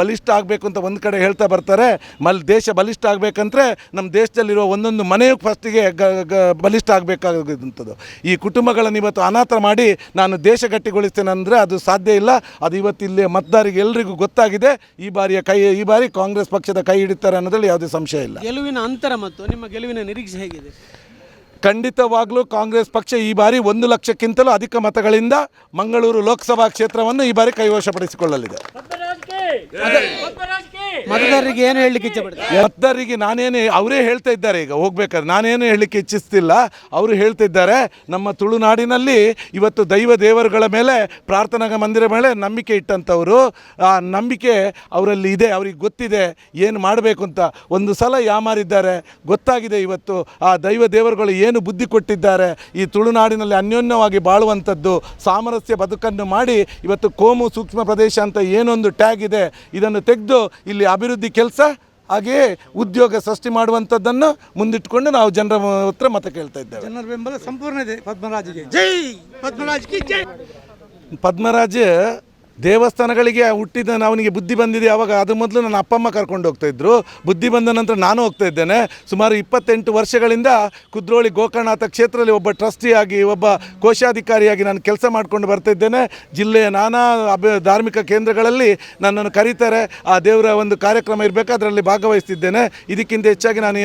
ಬಲಿಷ್ಠ ಆಗಬೇಕು ಅಂತ ಒಂದು ಕಡೆ ಹೇಳ್ತಾ ಬರ್ತಾರೆ. ಮಲ್ ದೇಶ ಬಲಿಷ್ಠ ಆಗಬೇಕಂದ್ರೆ ನಮ್ಮ ದೇಶದಲ್ಲಿರುವ ಒಂದೊಂದು ಮನೆಯು ಫಸ್ಟಿಗೆ ಗ ಬಲಿಷ್ಠ ಆಗಬೇಕಾಗುವಂಥದ್ದು ಈ ಕುಟುಂಬಗಳನ್ನು ಇವತ್ತು ಅನಾಥ ಮಾಡಿ ನಾನು ದೇಶ ಗಟ್ಟಿಗೊಳಿಸ್ತೇನೆ ಅಂದರೆ ಅದು ಸಾಧ್ಯ ಇಲ್ಲ. ಅದು ಇವತ್ತು ಇಲ್ಲಿ ಮತದಾರಿಗೆ ಎಲ್ಲರಿಗೂ ಗೊತ್ತಾಗಿದೆ. ಈ ಬಾರಿಯ ಕೈ, ಈ ಬಾರಿ ಕಾಂಗ್ರೆಸ್ ಪಕ್ಷದ ಕೈ ಹಿಡಿತಾರೆ ಅನ್ನೋದ್ರಲ್ಲಿ ಯಾವುದೇ ಸಂಶಯ ಇಲ್ಲ. ಗೆಲುವಿನ ಅಂತರ ಮತ್ತು ನಿಮ್ಮ ಗೆಲುವಿನ ನಿರೀಕ್ಷೆ ಹೇಗಿದೆ? ಖಂಡಿತವಾಗ್ಲೂ ಕಾಂಗ್ರೆಸ್ ಪಕ್ಷ ಈ ಬಾರಿ ಒಂದು ಲಕ್ಷಕ್ಕಿಂತಲೂ ಅಧಿಕ ಮತಗಳಿಂದ ಮಂಗಳೂರು ಲೋಕಸಭಾ ಕ್ಷೇತ್ರವನ್ನು ಈ ಬಾರಿ ಕೈವಶಪಡಿಸಿಕೊಳ್ಳಲಿದೆ. ಮತದಾರರಿಗೆ ಏನು ಹೇಳಲಿಕ್ಕೆ ಇಚ್ಛೆ ಪಡ್ತಾರೆ? ಮತದಾರರಿಗೆ ನಾನೇನು, ಅವರೇ ಹೇಳ್ತಾ ಇದ್ದಾರೆ ಈಗ, ಹೋಗ್ಬೇಕಾದ್ರೆ ನಾನೇನು ಹೇಳಲಿಕ್ಕೆ ಇಚ್ಛಿಸ್ತಿಲ್ಲ. ಅವರು ಹೇಳ್ತಾ ಇದ್ದಾರೆ, ನಮ್ಮ ತುಳುನಾಡಿನಲ್ಲಿ ಇವತ್ತು ದೈವ ದೇವರುಗಳ ಮೇಲೆ ಪ್ರಾರ್ಥನಾ ಮಂದಿರ ಮೇಲೆ ನಂಬಿಕೆ ಇಟ್ಟಂಥವರು. ಆ ನಂಬಿಕೆ ಅವರಲ್ಲಿ ಇದೆ, ಅವ್ರಿಗೆ ಗೊತ್ತಿದೆ, ಏನು ಮಾಡಬೇಕು ಅಂತ. ಒಂದು ಸಲ ಯಾಮಾರಿದ್ದಾರೆ, ಗೊತ್ತಾಗಿದೆ ಇವತ್ತು, ಆ ದೈವ ದೇವರುಗಳು ಏನು ಬುದ್ಧಿ ಕೊಟ್ಟಿದ್ದಾರೆ. ಈ ತುಳುನಾಡಿನಲ್ಲಿ ಅನ್ಯೋನ್ಯವಾಗಿ ಬಾಳುವಂಥದ್ದು, ಸಾಮರಸ್ಯ ಬದುಕನ್ನು ಮಾಡಿ, ಇವತ್ತು ಕೋಮು ಸೂಕ್ಷ್ಮ ಪ್ರದೇಶ ಅಂತ ಏನೊಂದು ಟ್ಯಾಗ್ ಇದೆ. ಇದನ್ನು ತೆಗೆದು ಇಲ್ಲಿ ಅಭಿವೃದ್ಧಿ ಕೆಲಸ ಹಾಗೆಯೇ ಉದ್ಯೋಗ ಸೃಷ್ಟಿ ಮಾಡುವಂಥದ್ದನ್ನು ಮುಂದಿಟ್ಟುಕೊಂಡು ನಾವು ಜನರ ಹತ್ರ ಮತ ಕೇಳ್ತಾ ಇದ್ದೇವೆ. ಜನರ ಬೆಂಬಲ ಸಂಪೂರ್ಣ ಇದೆ. ಪದ್ಮರಾಜಿಗೆ ಜೈ! ಪದ್ಮರಾಜ್ ಪದ್ಮರಾಜ್ ದೇವಸ್ಥಾನಗಳಿಗೆ ಹುಟ್ಟಿದ ಅವನಿಗೆ ಬುದ್ಧಿ ಬಂದಿದೆ ಅವಾಗ ಅದು ಮೊದಲು ನನ್ನ ಅಪ್ಪಮ್ಮ ಕರ್ಕೊಂಡು ಹೋಗ್ತಾ ಇದ್ರು. ಬುದ್ಧಿ ಬಂದ ನಂತರ ನಾನು ಹೋಗ್ತಾ ಇದ್ದೇನೆ. ಸುಮಾರು ಇಪ್ಪತ್ತೆಂಟು ವರ್ಷಗಳಿಂದ ಕುದ್ರೋಳಿ ಗೋಕರ್ಣನಾಥ ಕ್ಷೇತ್ರದಲ್ಲಿ ಒಬ್ಬ ಟ್ರಸ್ಟಿಯಾಗಿ ಒಬ್ಬ ಕೋಶಾಧಿಕಾರಿಯಾಗಿ ನಾನು ಕೆಲಸ ಮಾಡಿಕೊಂಡು ಬರ್ತಾ ಇದ್ದೇನೆ. ಜಿಲ್ಲೆಯ ನಾನಾ ಅಭಿ, ಧಾರ್ಮಿಕ ಕೇಂದ್ರಗಳಲ್ಲಿ ನನ್ನನ್ನು ಕರೀತಾರೆ. ಆ ದೇವರ ಒಂದು ಕಾರ್ಯಕ್ರಮ ಇರಬೇಕು ಅದರಲ್ಲಿ ಭಾಗವಹಿಸ್ತಿದ್ದೇನೆ. ಇದಕ್ಕಿಂತ ಹೆಚ್ಚಾಗಿ ನಾನು